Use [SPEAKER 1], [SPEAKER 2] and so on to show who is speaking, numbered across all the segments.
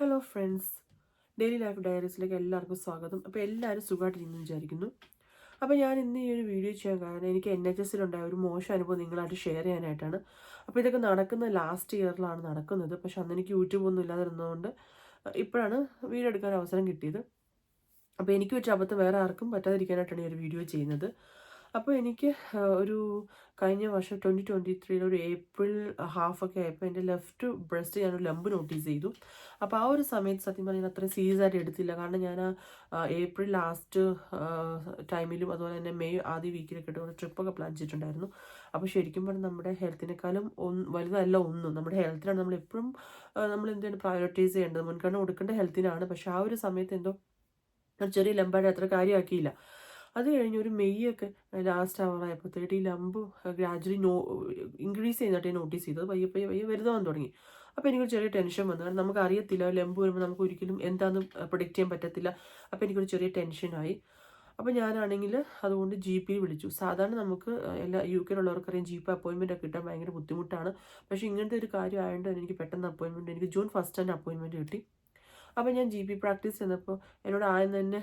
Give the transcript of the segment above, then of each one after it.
[SPEAKER 1] Hello friends daily life ഡയറീസിലേക്ക് എല്ലാവർക്കും സ്വാഗതം. അപ്പോൾ എല്ലാവരും സുഖമായിട്ടിരിക്കുന്നു വിചാരിക്കുന്നു. അപ്പോൾ ഞാൻ ഇന്ന് ഈ ഒരു വീഡിയോ ചെയ്യാൻ കാരണം എനിക്ക് എൻ എച്ച് എസിലുണ്ടായ ഒരു മോശം അനുഭവം നിങ്ങളായിട്ട് ഷെയർ ചെയ്യാനായിട്ടാണ്. അപ്പോൾ ഇതൊക്കെ നടക്കുന്നത് ലാസ്റ്റ് ഇയറിലാണ് നടക്കുന്നത്. പക്ഷെ അന്ന് എനിക്ക് യൂട്യൂബ് ഒന്നും ഇല്ലാതിരുന്നതുകൊണ്ട് ഇപ്പോഴാണ് വീഡിയോ എടുക്കാൻ അവസരം കിട്ടിയത്. അപ്പോൾ എനിക്ക് വെച്ച അബദ്ധം വേറെ ആർക്കും പറ്റാതിരിക്കാനായിട്ടാണ് ഈ ഒരു വീഡിയോ ചെയ്യുന്നത്. അപ്പോൾ എനിക്ക് ഒരു കഴിഞ്ഞ വർഷം ട്വന്റി ട്വന്റി ത്രീയിൽ ഒരു ഏപ്രിൽ ഹാഫൊക്കെ ആയപ്പോൾ എന്റെ ലെഫ്റ്റ് ബ്രസ്റ്റ് ഞാനൊരു ലംബ് നോട്ടീസ് ചെയ്തു. അപ്പോൾ ആ ഒരു സമയത്ത് സത്യം പറഞ്ഞാൽ അത്രയും സീരിയസ് ആയിട്ട് എടുത്തില്ല. കാരണം ഞാൻ ഏപ്രിൽ ലാസ്റ്റ് ടൈമിലും അതുപോലെ തന്നെ മെയ് ആദ്യ വീക്കിലൊക്കെ ഒരു ട്രിപ്പൊക്കെ പ്ലാൻ ചെയ്തിട്ടുണ്ടായിരുന്നു. അപ്പോൾ ശരിക്കും പറഞ്ഞാൽ നമ്മുടെ ഹെൽത്തിനേക്കാളും ഒന്ന് വലുതല്ല ഒന്നും. നമ്മുടെ ഹെൽത്തിനാണ് നമ്മൾ എപ്പോഴും നമ്മൾ എന്താണ് പ്രയോറിറ്റൈസ് ചെയ്യേണ്ടത്. മുൻഗണന കൊടുക്കേണ്ട ഹെൽത്തിനാണ് പക്ഷേ ആ ഒരു സമയത്ത് എന്തോ ചെറിയ ലംബായിട്ട് അത്ര കാര്യമാക്കിയില്ല. അത് കഴിഞ്ഞ് ഒരു മെയ് ഒക്കെ ലാസ്റ്റ് അവർ ആയപ്പോഴത്തേക്ക് ഈ ലംബ് ഗ്രാജുവലി നോ ഇൻക്രീസ് ചെയ്യുന്നതായിട്ട് നോട്ടീസ് ചെയ്തത് പയ്യെ പയ്യെ പയ്യെ വരുതാൻ തുടങ്ങി. അപ്പോൾ എനിക്കൊരു ചെറിയ ടെൻഷൻ വന്നു. കാരണം നമുക്ക് അറിയത്തില്ല ലംബ് വരുമ്പോൾ നമുക്ക് ഒരിക്കലും എന്താണെന്ന് പ്രൊഡിക്റ്റ് ചെയ്യാൻ പറ്റത്തില്ല. അപ്പോൾ എനിക്കൊരു ചെറിയ ടെൻഷനായി അപ്പോൾ ഞാനാണെങ്കിൽ അതുകൊണ്ട് ജി പി വിളിച്ചു. സാധാരണ നമുക്ക് എല്ലാ യു കെയിലുള്ളവർക്കറിയാം ജി പി അപ്പോയിൻമെന്റ് ഒക്കെ കിട്ടാൻ ഭയങ്കര ബുദ്ധിമുട്ടാണ്. പക്ഷേ ഇങ്ങനത്തെ ഒരു കാര്യം ആയതുകൊണ്ട് എനിക്ക് പെട്ടെന്ന് അപ്പോയിൻമെന്റ് എനിക്ക് ജൂൺ ഫസ്റ്റ് തന്നെ അപ്പോയിൻമെന്റ് കിട്ടി. അപ്പോൾ ഞാൻ ജി പി പ്രാക്ടീസ് ചെന്നപ്പോൾ എന്നോട് ആദ്യം തന്നെ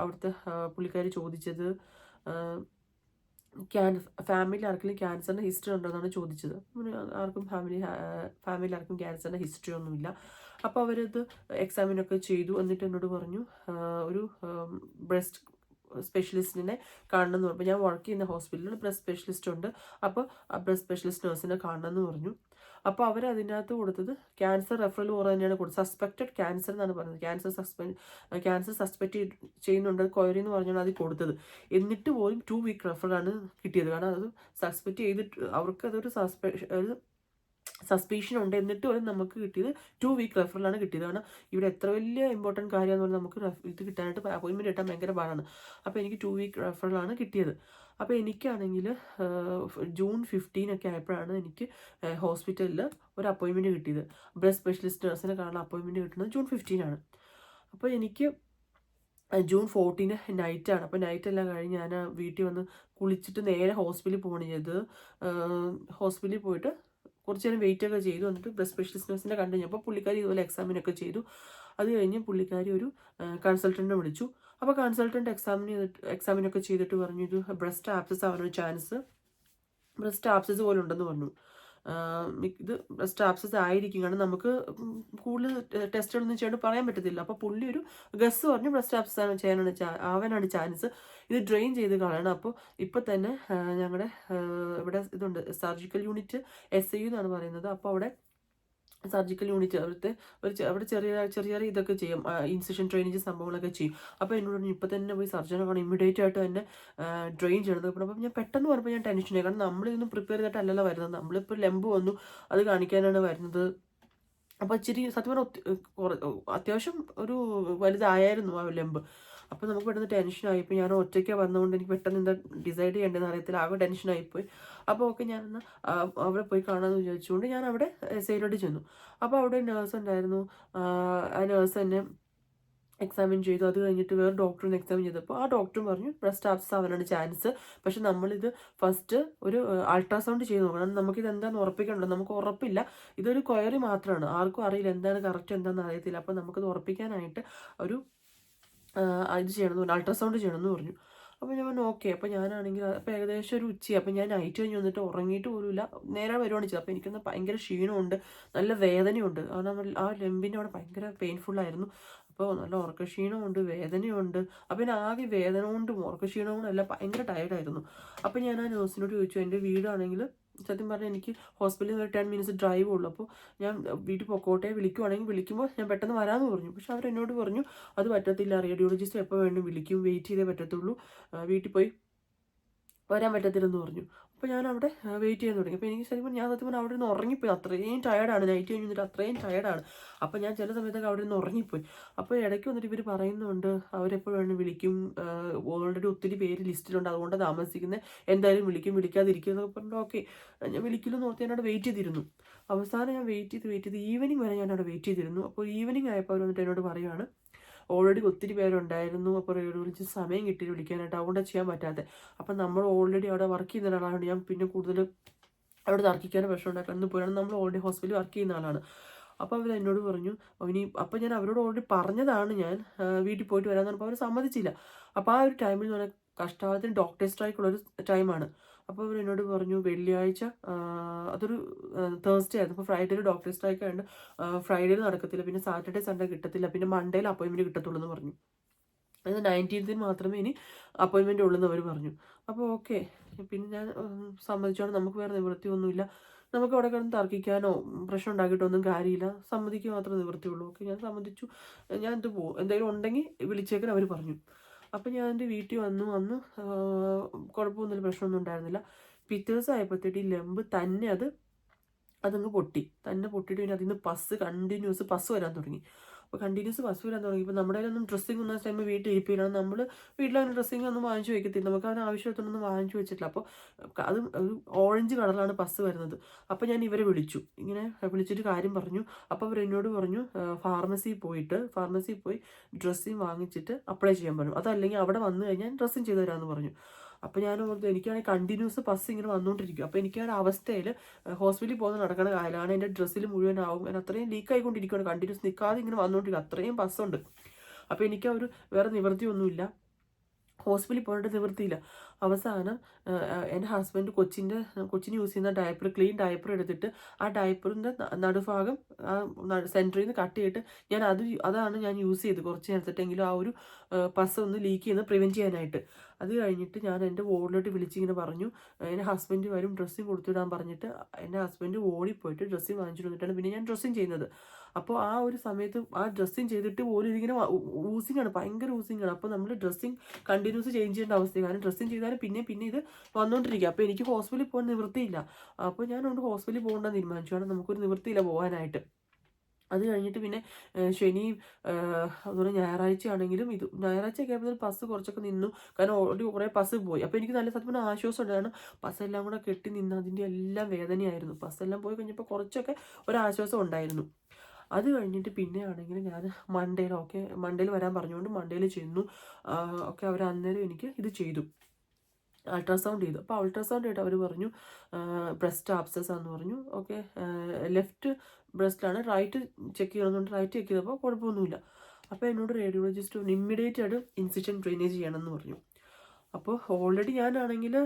[SPEAKER 1] അവിടുത്തെ പുള്ളിക്കാർ ചോദിച്ചത് ക്യാൻ ഫാമിലി ആർക്കെങ്കിലും ക്യാൻസറിന്റെ ഹിസ്റ്ററി ഉണ്ടോ എന്നാണ് ചോദിച്ചത്. ആർക്കും ഫാമിലി ഫാമിലി ആർക്കും ക്യാൻസറിന്റെ ഹിസ്റ്ററി ഒന്നുമില്ല. അപ്പോൾ അവരത് എക്സാമിനൊക്കെ ചെയ്തു. എന്നിട്ട് എന്നോട് പറഞ്ഞു ഒരു ബ്രസ്റ്റ് സ്പെഷ്യലിസ്റ്റിനെ കാണണം എന്ന് പറഞ്ഞു. ഞാൻ വർക്ക് ചെയ്യുന്ന ഹോസ്പിറ്റലിൽ ബ്രസ്റ്റ് സ്പെഷ്യലിസ്റ്റ് ഉണ്ട്. അപ്പോൾ ആ ബ്രസ്റ്റ് സ്പെഷ്യലിസ്റ്റ് നേഴ്സിനെ കാണണം എന്ന് പറഞ്ഞു. അപ്പോൾ അവർ അതിനകത്ത് കൊടുത്തത് ക്യാൻസർ റെഫറൽ ഓർ തന്നെയാണ് കൊടുത്തത്. സസ്പെക്റ്റഡ് ക്യാൻസർ എന്നാണ് പറഞ്ഞത് ക്യാൻസർ സസ്പെൻഡ് ക്യാൻസർ സസ്പെക്ട് ചെയ്യുന്നുണ്ട് കൊയറി എന്ന് പറഞ്ഞാണ് അത് കൊടുത്തത്. എന്നിട്ട് പോലും ടു വീക്ക് റെഫറാണ് കിട്ടിയത്. കാരണം അത് സസ്പെക്ട് ചെയ്തിട്ട് അവർക്ക് അതൊരു സസ്പെ സസ്പീഷൻ ഉണ്ട്. എന്നിട്ട് പോലും നമുക്ക് കിട്ടിയത് ടു വീക്ക് റെഫറലാണ് കിട്ടിയത്. കാരണം ഇവിടെ എത്ര വലിയ ഇമ്പോർട്ടന്റ് കാര്യമെന്ന് പറഞ്ഞാൽ നമുക്ക് ഇത് കിട്ടാനായിട്ട് അപ്പോയിൻമെന്റ് കിട്ടാൻ ഭയങ്കര പാടാണ്. അപ്പോൾ എനിക്ക് ടു വീക്ക് റെഫറലാണ് കിട്ടിയത്. അപ്പോൾ എനിക്കാണെങ്കിൽ ജൂൺ ഫിഫ്റ്റീൻ ഒക്കെ ആയപ്പോഴാണ് എനിക്ക് ഹോസ്പിറ്റലിൽ ഒരു അപ്പോയിൻമെന്റ് കിട്ടിയത്. ബ്രസ്റ്റ് സ്പെഷ്യലിസ്റ്റ് നഴ്സിനെ കാണാൻ അപ്പോയിൻമെന്റ് കിട്ടുന്നത് ജൂൺ ഫിഫ്റ്റീൻ ആണ്. അപ്പോൾ എനിക്ക് ജൂൺ ഫോർട്ടീന് നൈറ്റാണ് അപ്പോൾ നൈറ്റ് എല്ലാം കഴിഞ്ഞ് ഞാൻ വീട്ടിൽ വന്ന് കുളിച്ചിട്ട് നേരെ ഹോസ്പിറ്റലിൽ പോകണം ചെയ്തത്. ഹോസ്പിറ്റലിൽ പോയിട്ട് കുറച്ച് നേരം വെയിറ്റ് ഒക്കെ ചെയ്തു. എന്നിട്ട് ബ്രസ്റ്റ് സ്പെഷ്യലിസ്റ്റ് നഴ്സിനെ കണ്ടു. കഴിഞ്ഞപ്പോൾ പുള്ളിക്കാരി ഇതുപോലെ എക്സാമിനൊക്കെ ചെയ്തു. അത് കഴിഞ്ഞ് പുള്ളിക്കാരി ഒരു കൺസൾട്ടന്റിനെ വിളിച്ചു. അപ്പോൾ കൺസൾട്ടന്റ് എക്സാമിന് ചെയ്തിട്ട് എക്സാമിനൊക്കെ ചെയ്തിട്ട് പറഞ്ഞു ഇത് ബ്രസ്റ്റ് ആപ്സസ് ആവാനൊരു ചാൻസ് ബ്രസ്റ്റ് ആപ്സസ് പോലെ ഉണ്ടെന്ന് പറഞ്ഞു. ഇത് ബ്രസ്റ്റ് ആപ്സസ് ആയിരിക്കും. കാരണം നമുക്ക് കൂടുതൽ ടെസ്റ്റുകളൊന്നും ചെയ്യാണ്ട് പറയാൻ പറ്റത്തില്ല. അപ്പോൾ പുള്ളി ഒരു ഗസ് പറഞ്ഞു ബ്രസ്റ്റ് ആപ്സസ് ആണ് ചെയ്യാനാണ് ആവാനാണ് ചാൻസ്. ഇത് ഡ്രെയിൻ ചെയ്ത് കളയണം. അപ്പോൾ ഇപ്പോൾ തന്നെ ഞങ്ങളുടെ ഇവിടെ ഇതുണ്ട്. സർജിക്കൽ യൂണിറ്റ് എസ് ഐ എന്നാണ് പറയുന്നത്. അപ്പോൾ അവിടെ സർജിക്കൽ യൂണിറ്റ് അവിടുത്തെ ഒരു അവിടെ ചെറിയ ചെറിയ ചെറിയ ഇതൊക്കെ ചെയ്യും. ഇൻസിഷൻ ഡ്രെയിനേജ് സംഭവങ്ങളൊക്കെ ചെയ്യും. അപ്പോൾ എന്നോട് പറഞ്ഞു ഇപ്പം തന്നെ പോയി സർജനെ കാണും. ഇമ്മീഡിയറ്റ് ആയിട്ട് തന്നെ ഡ്രെയിൻ ചെയ്യണത്. അപ്പം ഞാൻ പെട്ടെന്ന് പറഞ്ഞപ്പോൾ ഞാൻ ടെൻഷനായി കാരണം നമ്മളിതൊന്നും പ്രിപ്പയർ ചെയ്തിട്ടല്ലല്ലോ വരുന്നത്. നമ്മളിപ്പോൾ ലെമ്പ് വന്നു അത് കാണിക്കാനാണ് വരുന്നത്. അപ്പോൾ ഇച്ചിരി സത്യം പറഞ്ഞാൽ അത്യാവശ്യം ഒരു വലുതായിരുന്നു ആ ലെമ്പ് അപ്പോൾ നമുക്ക് പെട്ടെന്ന് ടെൻഷനായി. ഇപ്പോൾ ഞാൻ ഒറ്റയ്ക്ക് വന്നതുകൊണ്ട് എനിക്ക് പെട്ടെന്ന് എന്താ ഡിസൈഡ് ചെയ്യേണ്ടതെന്ന് അറിയത്തില്ല. ആകെ ടെൻഷനായിപ്പോയി അപ്പോൾ ഓക്കെ ഞാൻ അവിടെ പോയി കാണാമെന്ന് വിചാരിച്ചുകൊണ്ട് ഞാൻ അവിടെ സൈലോട്ട് ചെന്നു. അപ്പോൾ അവിടെ നേഴ്സ് ഉണ്ടായിരുന്നു. ആ, നേഴ്സ് തന്നെ എക്സാമിൻ ചെയ്തു. അത് കഴിഞ്ഞിട്ട് വേറെ ഡോക്ടറിന് എക്സാമിൻ ചെയ്തപ്പോൾ ആ ഡോക്ടറും പറഞ്ഞു ബ്രസ്റ്റ് ആപ്സ് ആവാനാണ് ചാൻസ് പക്ഷെ നമ്മളിത് ഫസ്റ്റ് ഒരു അൾട്രാസൗണ്ട് ചെയ്ത് നോക്കണം. നമുക്കിത് എന്താണെന്ന് ഉറപ്പിക്കണമല്ലോ നമുക്ക് ഉറപ്പില്ല. ഇതൊരു ക്വയറി മാത്രമാണ് ആർക്കും അറിയില്ല എന്താണ് കറക്റ്റ് എന്താണെന്ന് അറിയത്തില്ല. അപ്പോൾ നമുക്കത് ഉറപ്പിക്കാനായിട്ട് ഒരു ഇത് ചെയ്യണമെന്ന് പറഞ്ഞു. അൾട്രാസൗണ്ട് ചെയ്യണമെന്ന് പറഞ്ഞു. അപ്പോൾ ഞാൻ പറഞ്ഞു ഓക്കെ അപ്പോൾ ഞാനാണെങ്കിൽ അപ്പോൾ ഏകദേശം ഒരു ഉച്ചയായി. അപ്പോൾ ഞാൻ നൈറ്റ് കഴിഞ്ഞ് വന്നിട്ട് ഉറങ്ങിയിട്ട് പോലുമില്ല. നേരെ വരുവാണ് ചെയ്തത്. അപ്പോൾ എനിക്കൊന്ന് ഭയങ്കര ക്ഷീണമുണ്ട്. നല്ല വേദനയുണ്ട്. കാരണം ആ ലെമ്പിന്റെ അവിടെ ഭയങ്കര പെയിൻഫുള്ളായിരുന്നു അപ്പോൾ നല്ല ഉറക്കക്ഷീണമുണ്ട് വേദനയുണ്ട്. അപ്പോൾ ഞാൻ ആകെ വേദന കൊണ്ടും ഉറക്കക്ഷീണം കൊണ്ടും എല്ലാം ഭയങ്കര ടയർഡായിരുന്നു അപ്പോൾ ഞാൻ ആ നേഴ്സിനോട് ചോദിച്ചു എന്റെ വീടാണെങ്കിൽ സത്യം പറഞ്ഞാൽ എനിക്ക് ഹോസ്പിറ്റലിൽ നിന്ന് ടെൻ മിനിറ്റ്സ് ഡ്രൈവ് ഉള്ളൂ. അപ്പോൾ ഞാൻ വീട്ടിൽ പൊക്കോട്ടെ വിളിക്കുവാണെങ്കിൽ വിളിക്കുമ്പോൾ ഞാൻ പെട്ടെന്ന് വരാമെന്ന് പറഞ്ഞു. പക്ഷെ അവരെന്നോട് പറഞ്ഞു അത് പറ്റത്തില്ല റേഡിയോളജിസ്റ്റ് എപ്പോൾ വേണം വിളിക്കും വെയിറ്റ് ചെയ്തേ പറ്റത്തുള്ളൂ. വീട്ടിൽ പോയി വരാൻ പറ്റത്തില്ലെന്ന് പറഞ്ഞു. അപ്പോൾ ഞാൻ അവിടെ വെയിറ്റ് ചെയ്യാൻ തുടങ്ങി. അപ്പോൾ എനിക്ക് ശരിക്കും ഞാൻ സത്യം പറഞ്ഞാൽ അവിടെ നിന്ന് ഉറങ്ങിപ്പോയി. അത്രയും ടയർഡാണ് നൈറ്റ് കഴിഞ്ഞിട്ട് അത്രയും ടയർഡാണ് അപ്പോൾ ഞാൻ ചില സമയത്തൊക്കെ അവിടെ നിന്ന് ഉറങ്ങിപ്പോയി. അപ്പോൾ ഇടയ്ക്ക് വന്നിട്ട് ഇവർ പറയുന്നുണ്ട് അവരെപ്പോൾ വേണം വിളിക്കും. ഓൾറെഡി ഒത്തിരി പേര് ലിസ്റ്റിലുണ്ട് അതുകൊണ്ട് താമസിക്കുന്നത് എന്തായാലും വിളിക്കും. വിളിക്കാതിരിക്കും എന്നൊക്കെ പറഞ്ഞു ഓക്കെ ഞാൻ വിളിക്കില്ലെന്ന് ഓർത്ത് ഞാനവിടെ വെയിറ്റ് ചെയ്തിരുന്നു. അവസാനം ഞാൻ വെയിറ്റ് ചെയ്ത് വെയിറ്റ് ചെയ്ത് ഈവനിങ് വരെ ഞാൻ അവിടെ വെയിറ്റ് ചെയ്തിരുന്നു. അപ്പോൾ ഈവനിങ് ആയപ്പോൾ അവർ വന്നിട്ട് എന്നോട് പറയുവാണ് ഓൾറെഡി ഒത്തിരി പേരുണ്ടായിരുന്നു. അപ്പോൾ വിളിച്ച് സമയം കിട്ടി വിളിക്കാനായിട്ട്. അതുകൊണ്ട് ചെയ്യാൻ പറ്റാതെ അപ്പം നമ്മൾ ഓൾറെഡി അവിടെ വർക്ക് ചെയ്യുന്ന ഒരാളാണ് ഞാൻ പിന്നെ കൂടുതൽ അവിടെ തർക്കിക്കാനും പ്രശ്നം ഉണ്ടാക്കാനൊന്നും പോയാണ് നമ്മൾ ഓൾറെഡി ഹോസ്പിറ്റലിൽ വർക്ക് ചെയ്യുന്ന ആളാണ്. അപ്പോൾ അവർ എന്നോട് പറഞ്ഞു ഇനി അപ്പോൾ ഞാൻ അവരോട് ഓൾറെഡി പറഞ്ഞതാണ് ഞാൻ വീട്ടിൽ പോയിട്ട് വരാമെന്ന് പറഞ്ഞപ്പോൾ അവർ സമ്മതിച്ചില്ല. അപ്പോൾ ആ ഒരു ടൈമിൽ എന്ന് പറഞ്ഞാൽ കഷ്ടകാലത്തിന് ഡോക്ടർ സ്ട്രൈക്കുള്ളൊരു ടൈമാണ് അപ്പോൾ അവർ എന്നോട് പറഞ്ഞു വെള്ളിയാഴ്ച അതൊരു തേഴ്സ്ഡേ ആയിരുന്നു. അപ്പോൾ ഫ്രൈഡേ ഒരു ഡോക്ടർ സ്ട്രൈക്ക് ആയതുകൊണ്ട് ഫ്രൈഡേയിൽ നടക്കത്തില്ല. പിന്നെ സാറ്റർഡേ സൺഡേ കിട്ടത്തില്ല. പിന്നെ മൺഡേയിൽ അപ്പോയിൻമെന്റ് കിട്ടത്തുള്ളൂ എന്ന് പറഞ്ഞു. അത് നയന്റീൻത്തിന് മാത്രമേ ഇനി അപ്പോയിൻമെന്റ് ഉള്ളൂ എന്ന് അവർ പറഞ്ഞു. അപ്പോൾ ഓക്കെ പിന്നെ ഞാൻ സമ്മതിച്ചോണ്ട് നമുക്ക് വേറെ നിവൃത്തിയൊന്നുമില്ല. നമുക്ക് അവിടെ കിടന്ന് തർക്കിക്കാനോ പ്രശ്നം ഉണ്ടാക്കിയിട്ടോ ഒന്നും കാര്യമില്ല. സമ്മതിക്കുക മാത്രമേ നിവൃത്തിയുള്ളൂ. ഓക്കെ ഞാൻ സമ്മതിച്ചു. ഞാൻ ഇത് പോകും എന്തെങ്കിലും ഉണ്ടെങ്കിൽ വിളിച്ചേക്കാൻ അവർ പറഞ്ഞു. അപ്പം ഞാൻ എന്റെ വീട്ടിൽ വന്നു വന്നു കുഴപ്പമൊന്നുമില്ല പ്രശ്നമൊന്നും ഉണ്ടായിരുന്നില്ല. പിറ്റേ ദിവസം ആയപ്പോഴത്തേക്ക് ഈ ലെമ്പ് തന്നെ അത് അതങ്ങ് പൊട്ടി. തന്നെ പൊട്ടിയിട്ട് പിന്നെ അതിൽ നിന്ന് പസ് കണ്ടിന്യൂസ് പസ് വരാൻ തുടങ്ങി. അപ്പോൾ കണ്ടിന്യൂസ് ബസ് വരാൻ തുടങ്ങി. ഇപ്പോൾ നമ്മുടെ കയ്യിലൊന്നും ഡ്രസ്സിങ് ഒന്നും ടൈം വീട്ടിൽ ഇരിപ്പില്ലാണ് നമ്മൾ വീട്ടിലങ്ങനെ ഡ്രസ്സിങ് ഒന്നും വാങ്ങിച്ചു വെക്കത്തില്ല. നമുക്ക് അതിന് ആവശ്യമായിട്ടൊന്നും വാങ്ങിച്ചു വെച്ചിട്ടില്ല. അപ്പോൾ അത് ഒരു ഓറഞ്ച് കളറിലാണ് പസ് വരുന്നത്. അപ്പോൾ ഞാൻ ഇവരെ വിളിച്ചു. ഇങ്ങനെ വിളിച്ചിട്ട് കാര്യം പറഞ്ഞു. അപ്പോൾ അവർ എന്നോട് പറഞ്ഞു ഫാർമസിയിൽ പോയിട്ട് ഫാർമസിയിൽ പോയി ഡ്രസ്സിങ് വാങ്ങിച്ചിട്ട് അപ്ലൈ ചെയ്യാൻ പറഞ്ഞു. അതല്ലെങ്കിൽ അവിടെ വന്നു കഴിഞ്ഞാൽ ഡ്രസ്സിങ് ചെയ്തു തരാമെന്ന് പറഞ്ഞു. അപ്പോൾ ഞാൻ ഓർത്തു എനിക്കാണെങ്കിൽ കണ്ടിന്യൂസ് പസ് ഇങ്ങനെ വന്നുകൊണ്ടിരിക്കും അപ്പോൾ എനിക്ക് ആ ഒരു അവസ്ഥയിൽ ഹോസ്പിറ്റലിൽ പോകുന്ന നടക്കണ കാലമാണ് എന്റെ ഡ്രസ്സിൽ മുഴുവനാവും ഞാൻ അത്രയും ലീക്ക് ആയിക്കൊണ്ടിരിക്കുകയാണ് കണ്ടിന്യൂസ് നിൽക്കാതെ ഇങ്ങനെ വന്നുകൊണ്ടിരിക്കും അത്രയും പസ്സുണ്ട് അപ്പോൾ എനിക്ക് ഒരു വേറെ നിവൃത്തിയൊന്നുമില്ല. ഹോസ്പിറ്റലിൽ പോകേണ്ട നിവൃത്തിയില്ല. അവസാനം എന്റെ ഹസ്ബൻഡ് കൊച്ചിന്റെ കൊച്ചിന് യൂസ് ചെയ്യുന്ന ഡയപ്പർ ക്ലീൻ ഡയപ്പർ എടുത്തിട്ട് ആ ഡയപ്പറിന്റെ നടുഭാഗം ആ സെന്ററിൽ നിന്ന് കട്ട് ചെയ്തിട്ട് ഞാൻ അത് അതാണ് ഞാൻ യൂസ് ചെയ്ത് കുറച്ച് നേരത്തെങ്കിലും ആ ഒരു പസ് ഒന്ന് ലീക്ക് ചെയ്യുന്നത് പ്രിവെന്റ് ചെയ്യാനായിട്ട്. അത് കഴിഞ്ഞിട്ട് ഞാൻ എന്റെ വോർഡിലോട്ട് വിളിച്ചിങ്ങനെ പറഞ്ഞു. എന്റെ ഹസ്ബൻഡ് വരും ഡ്രസ്സിങ് കൊടുത്തിടാൻ പറഞ്ഞിട്ട് എന്റെ ഹസ്ബൻഡ് ഓടിപ്പോയിട്ട് ഡ്രസ്സിങ് വാങ്ങിച്ചിട്ട് വന്നിട്ടാണ് പിന്നെ ഞാൻ ഡ്രസ്സിങ് ചെയ്യുന്നത്. അപ്പോൾ ആ ഒരു സമയത്ത് ആ ഡ്രസ്സിങ് ചെയ്തിട്ട് പോലും ഇതിങ്ങനെ ഊസിങ് ആണ്. ഭയങ്കര ഊസിങ് ആണ്. അപ്പോൾ നമ്മൾ ഡ്രസ്സിങ് കണ്ടിന്യൂസ് ചേഞ്ച് ചെയ്യേണ്ട അവസ്ഥയാണ്. കാരണം ഡ്രസ്സിങ് ചെയ്താലും പിന്നെ പിന്നെ ഇത് വന്നുകൊണ്ടിരിക്കുക അപ്പോൾ എനിക്ക് ഹോസ്പിറ്റലിൽ പോകാൻ നിവൃത്തിയില്ല. അപ്പോൾ ഞാൻ അതുകൊണ്ട് ഹോസ്പിറ്റലിൽ പോകേണ്ടെന്ന് തീരുമാനിച്ചു. കാരണം നമുക്കൊരു നിവൃത്തിയില്ല പോകാനായിട്ട്. അത് കഴിഞ്ഞിട്ട് പിന്നെ ശനി അതുപോലെ ഞായറാഴ്ച ആണെങ്കിലും ഇത് ഞായറാഴ്ച ഒക്കെ ആയപ്പോൾ ബസ് കുറച്ചൊക്കെ നിന്നു. കാരണം ഓൾറെഡി കുറേ ബസ് പോയി. അപ്പോൾ എനിക്ക് നല്ല സത്യം പറഞ്ഞാൽ ആശ്വാസം ഉണ്ടായിരുന്നു ബസ്സെല്ലാം കൂടെ കെട്ടി നിന്ന് അതിന്റെ എല്ലാം വേദനയായിരുന്നു. ബസ്സെല്ലാം പോയി കഴിഞ്ഞപ്പോൾ കുറച്ചൊക്കെ ഒരാശ്വാസം ഉണ്ടായിരുന്നു. അത് കഴിഞ്ഞിട്ട് പിന്നെ ആണെങ്കിൽ ഞാൻ മൺഡേയിൽ ഓക്കെ മൺഡേയിൽ വരാൻ പറഞ്ഞുകൊണ്ട് മൺഡേയിൽ ചെന്നു. ഒക്കെ അവർ അന്നേരം എനിക്ക് ഇത് ചെയ്തു. അൾട്രാസൗണ്ട് ചെയ്തു. അപ്പോൾ അൾട്രാസൗണ്ട് ചെയ്തിട്ട് അവർ പറഞ്ഞു ബ്രസ്റ്റ് ആപ്സസ് ആണെന്ന് പറഞ്ഞു. ഓക്കെ ലെഫ്റ്റ് ബ്രസ്റ്റിലാണ് റൈറ്റ് ചെക്ക് ചെയ്യണമെന്നുണ്ട് റൈറ്റ് ചെക്ക് ചെയ്തപ്പോൾ കുഴപ്പമൊന്നുമില്ല. അപ്പോൾ എന്നോട് റേഡിയോളജിസ്റ്റ് ഇമ്മീഡിയറ്റ് ആയിട്ട് ഇൻസിഷൻ ഡ്രെയിനേജ് ചെയ്യണമെന്ന് പറഞ്ഞു. അപ്പോൾ ഓൾറെഡി ഞാനാണെങ്കിൽ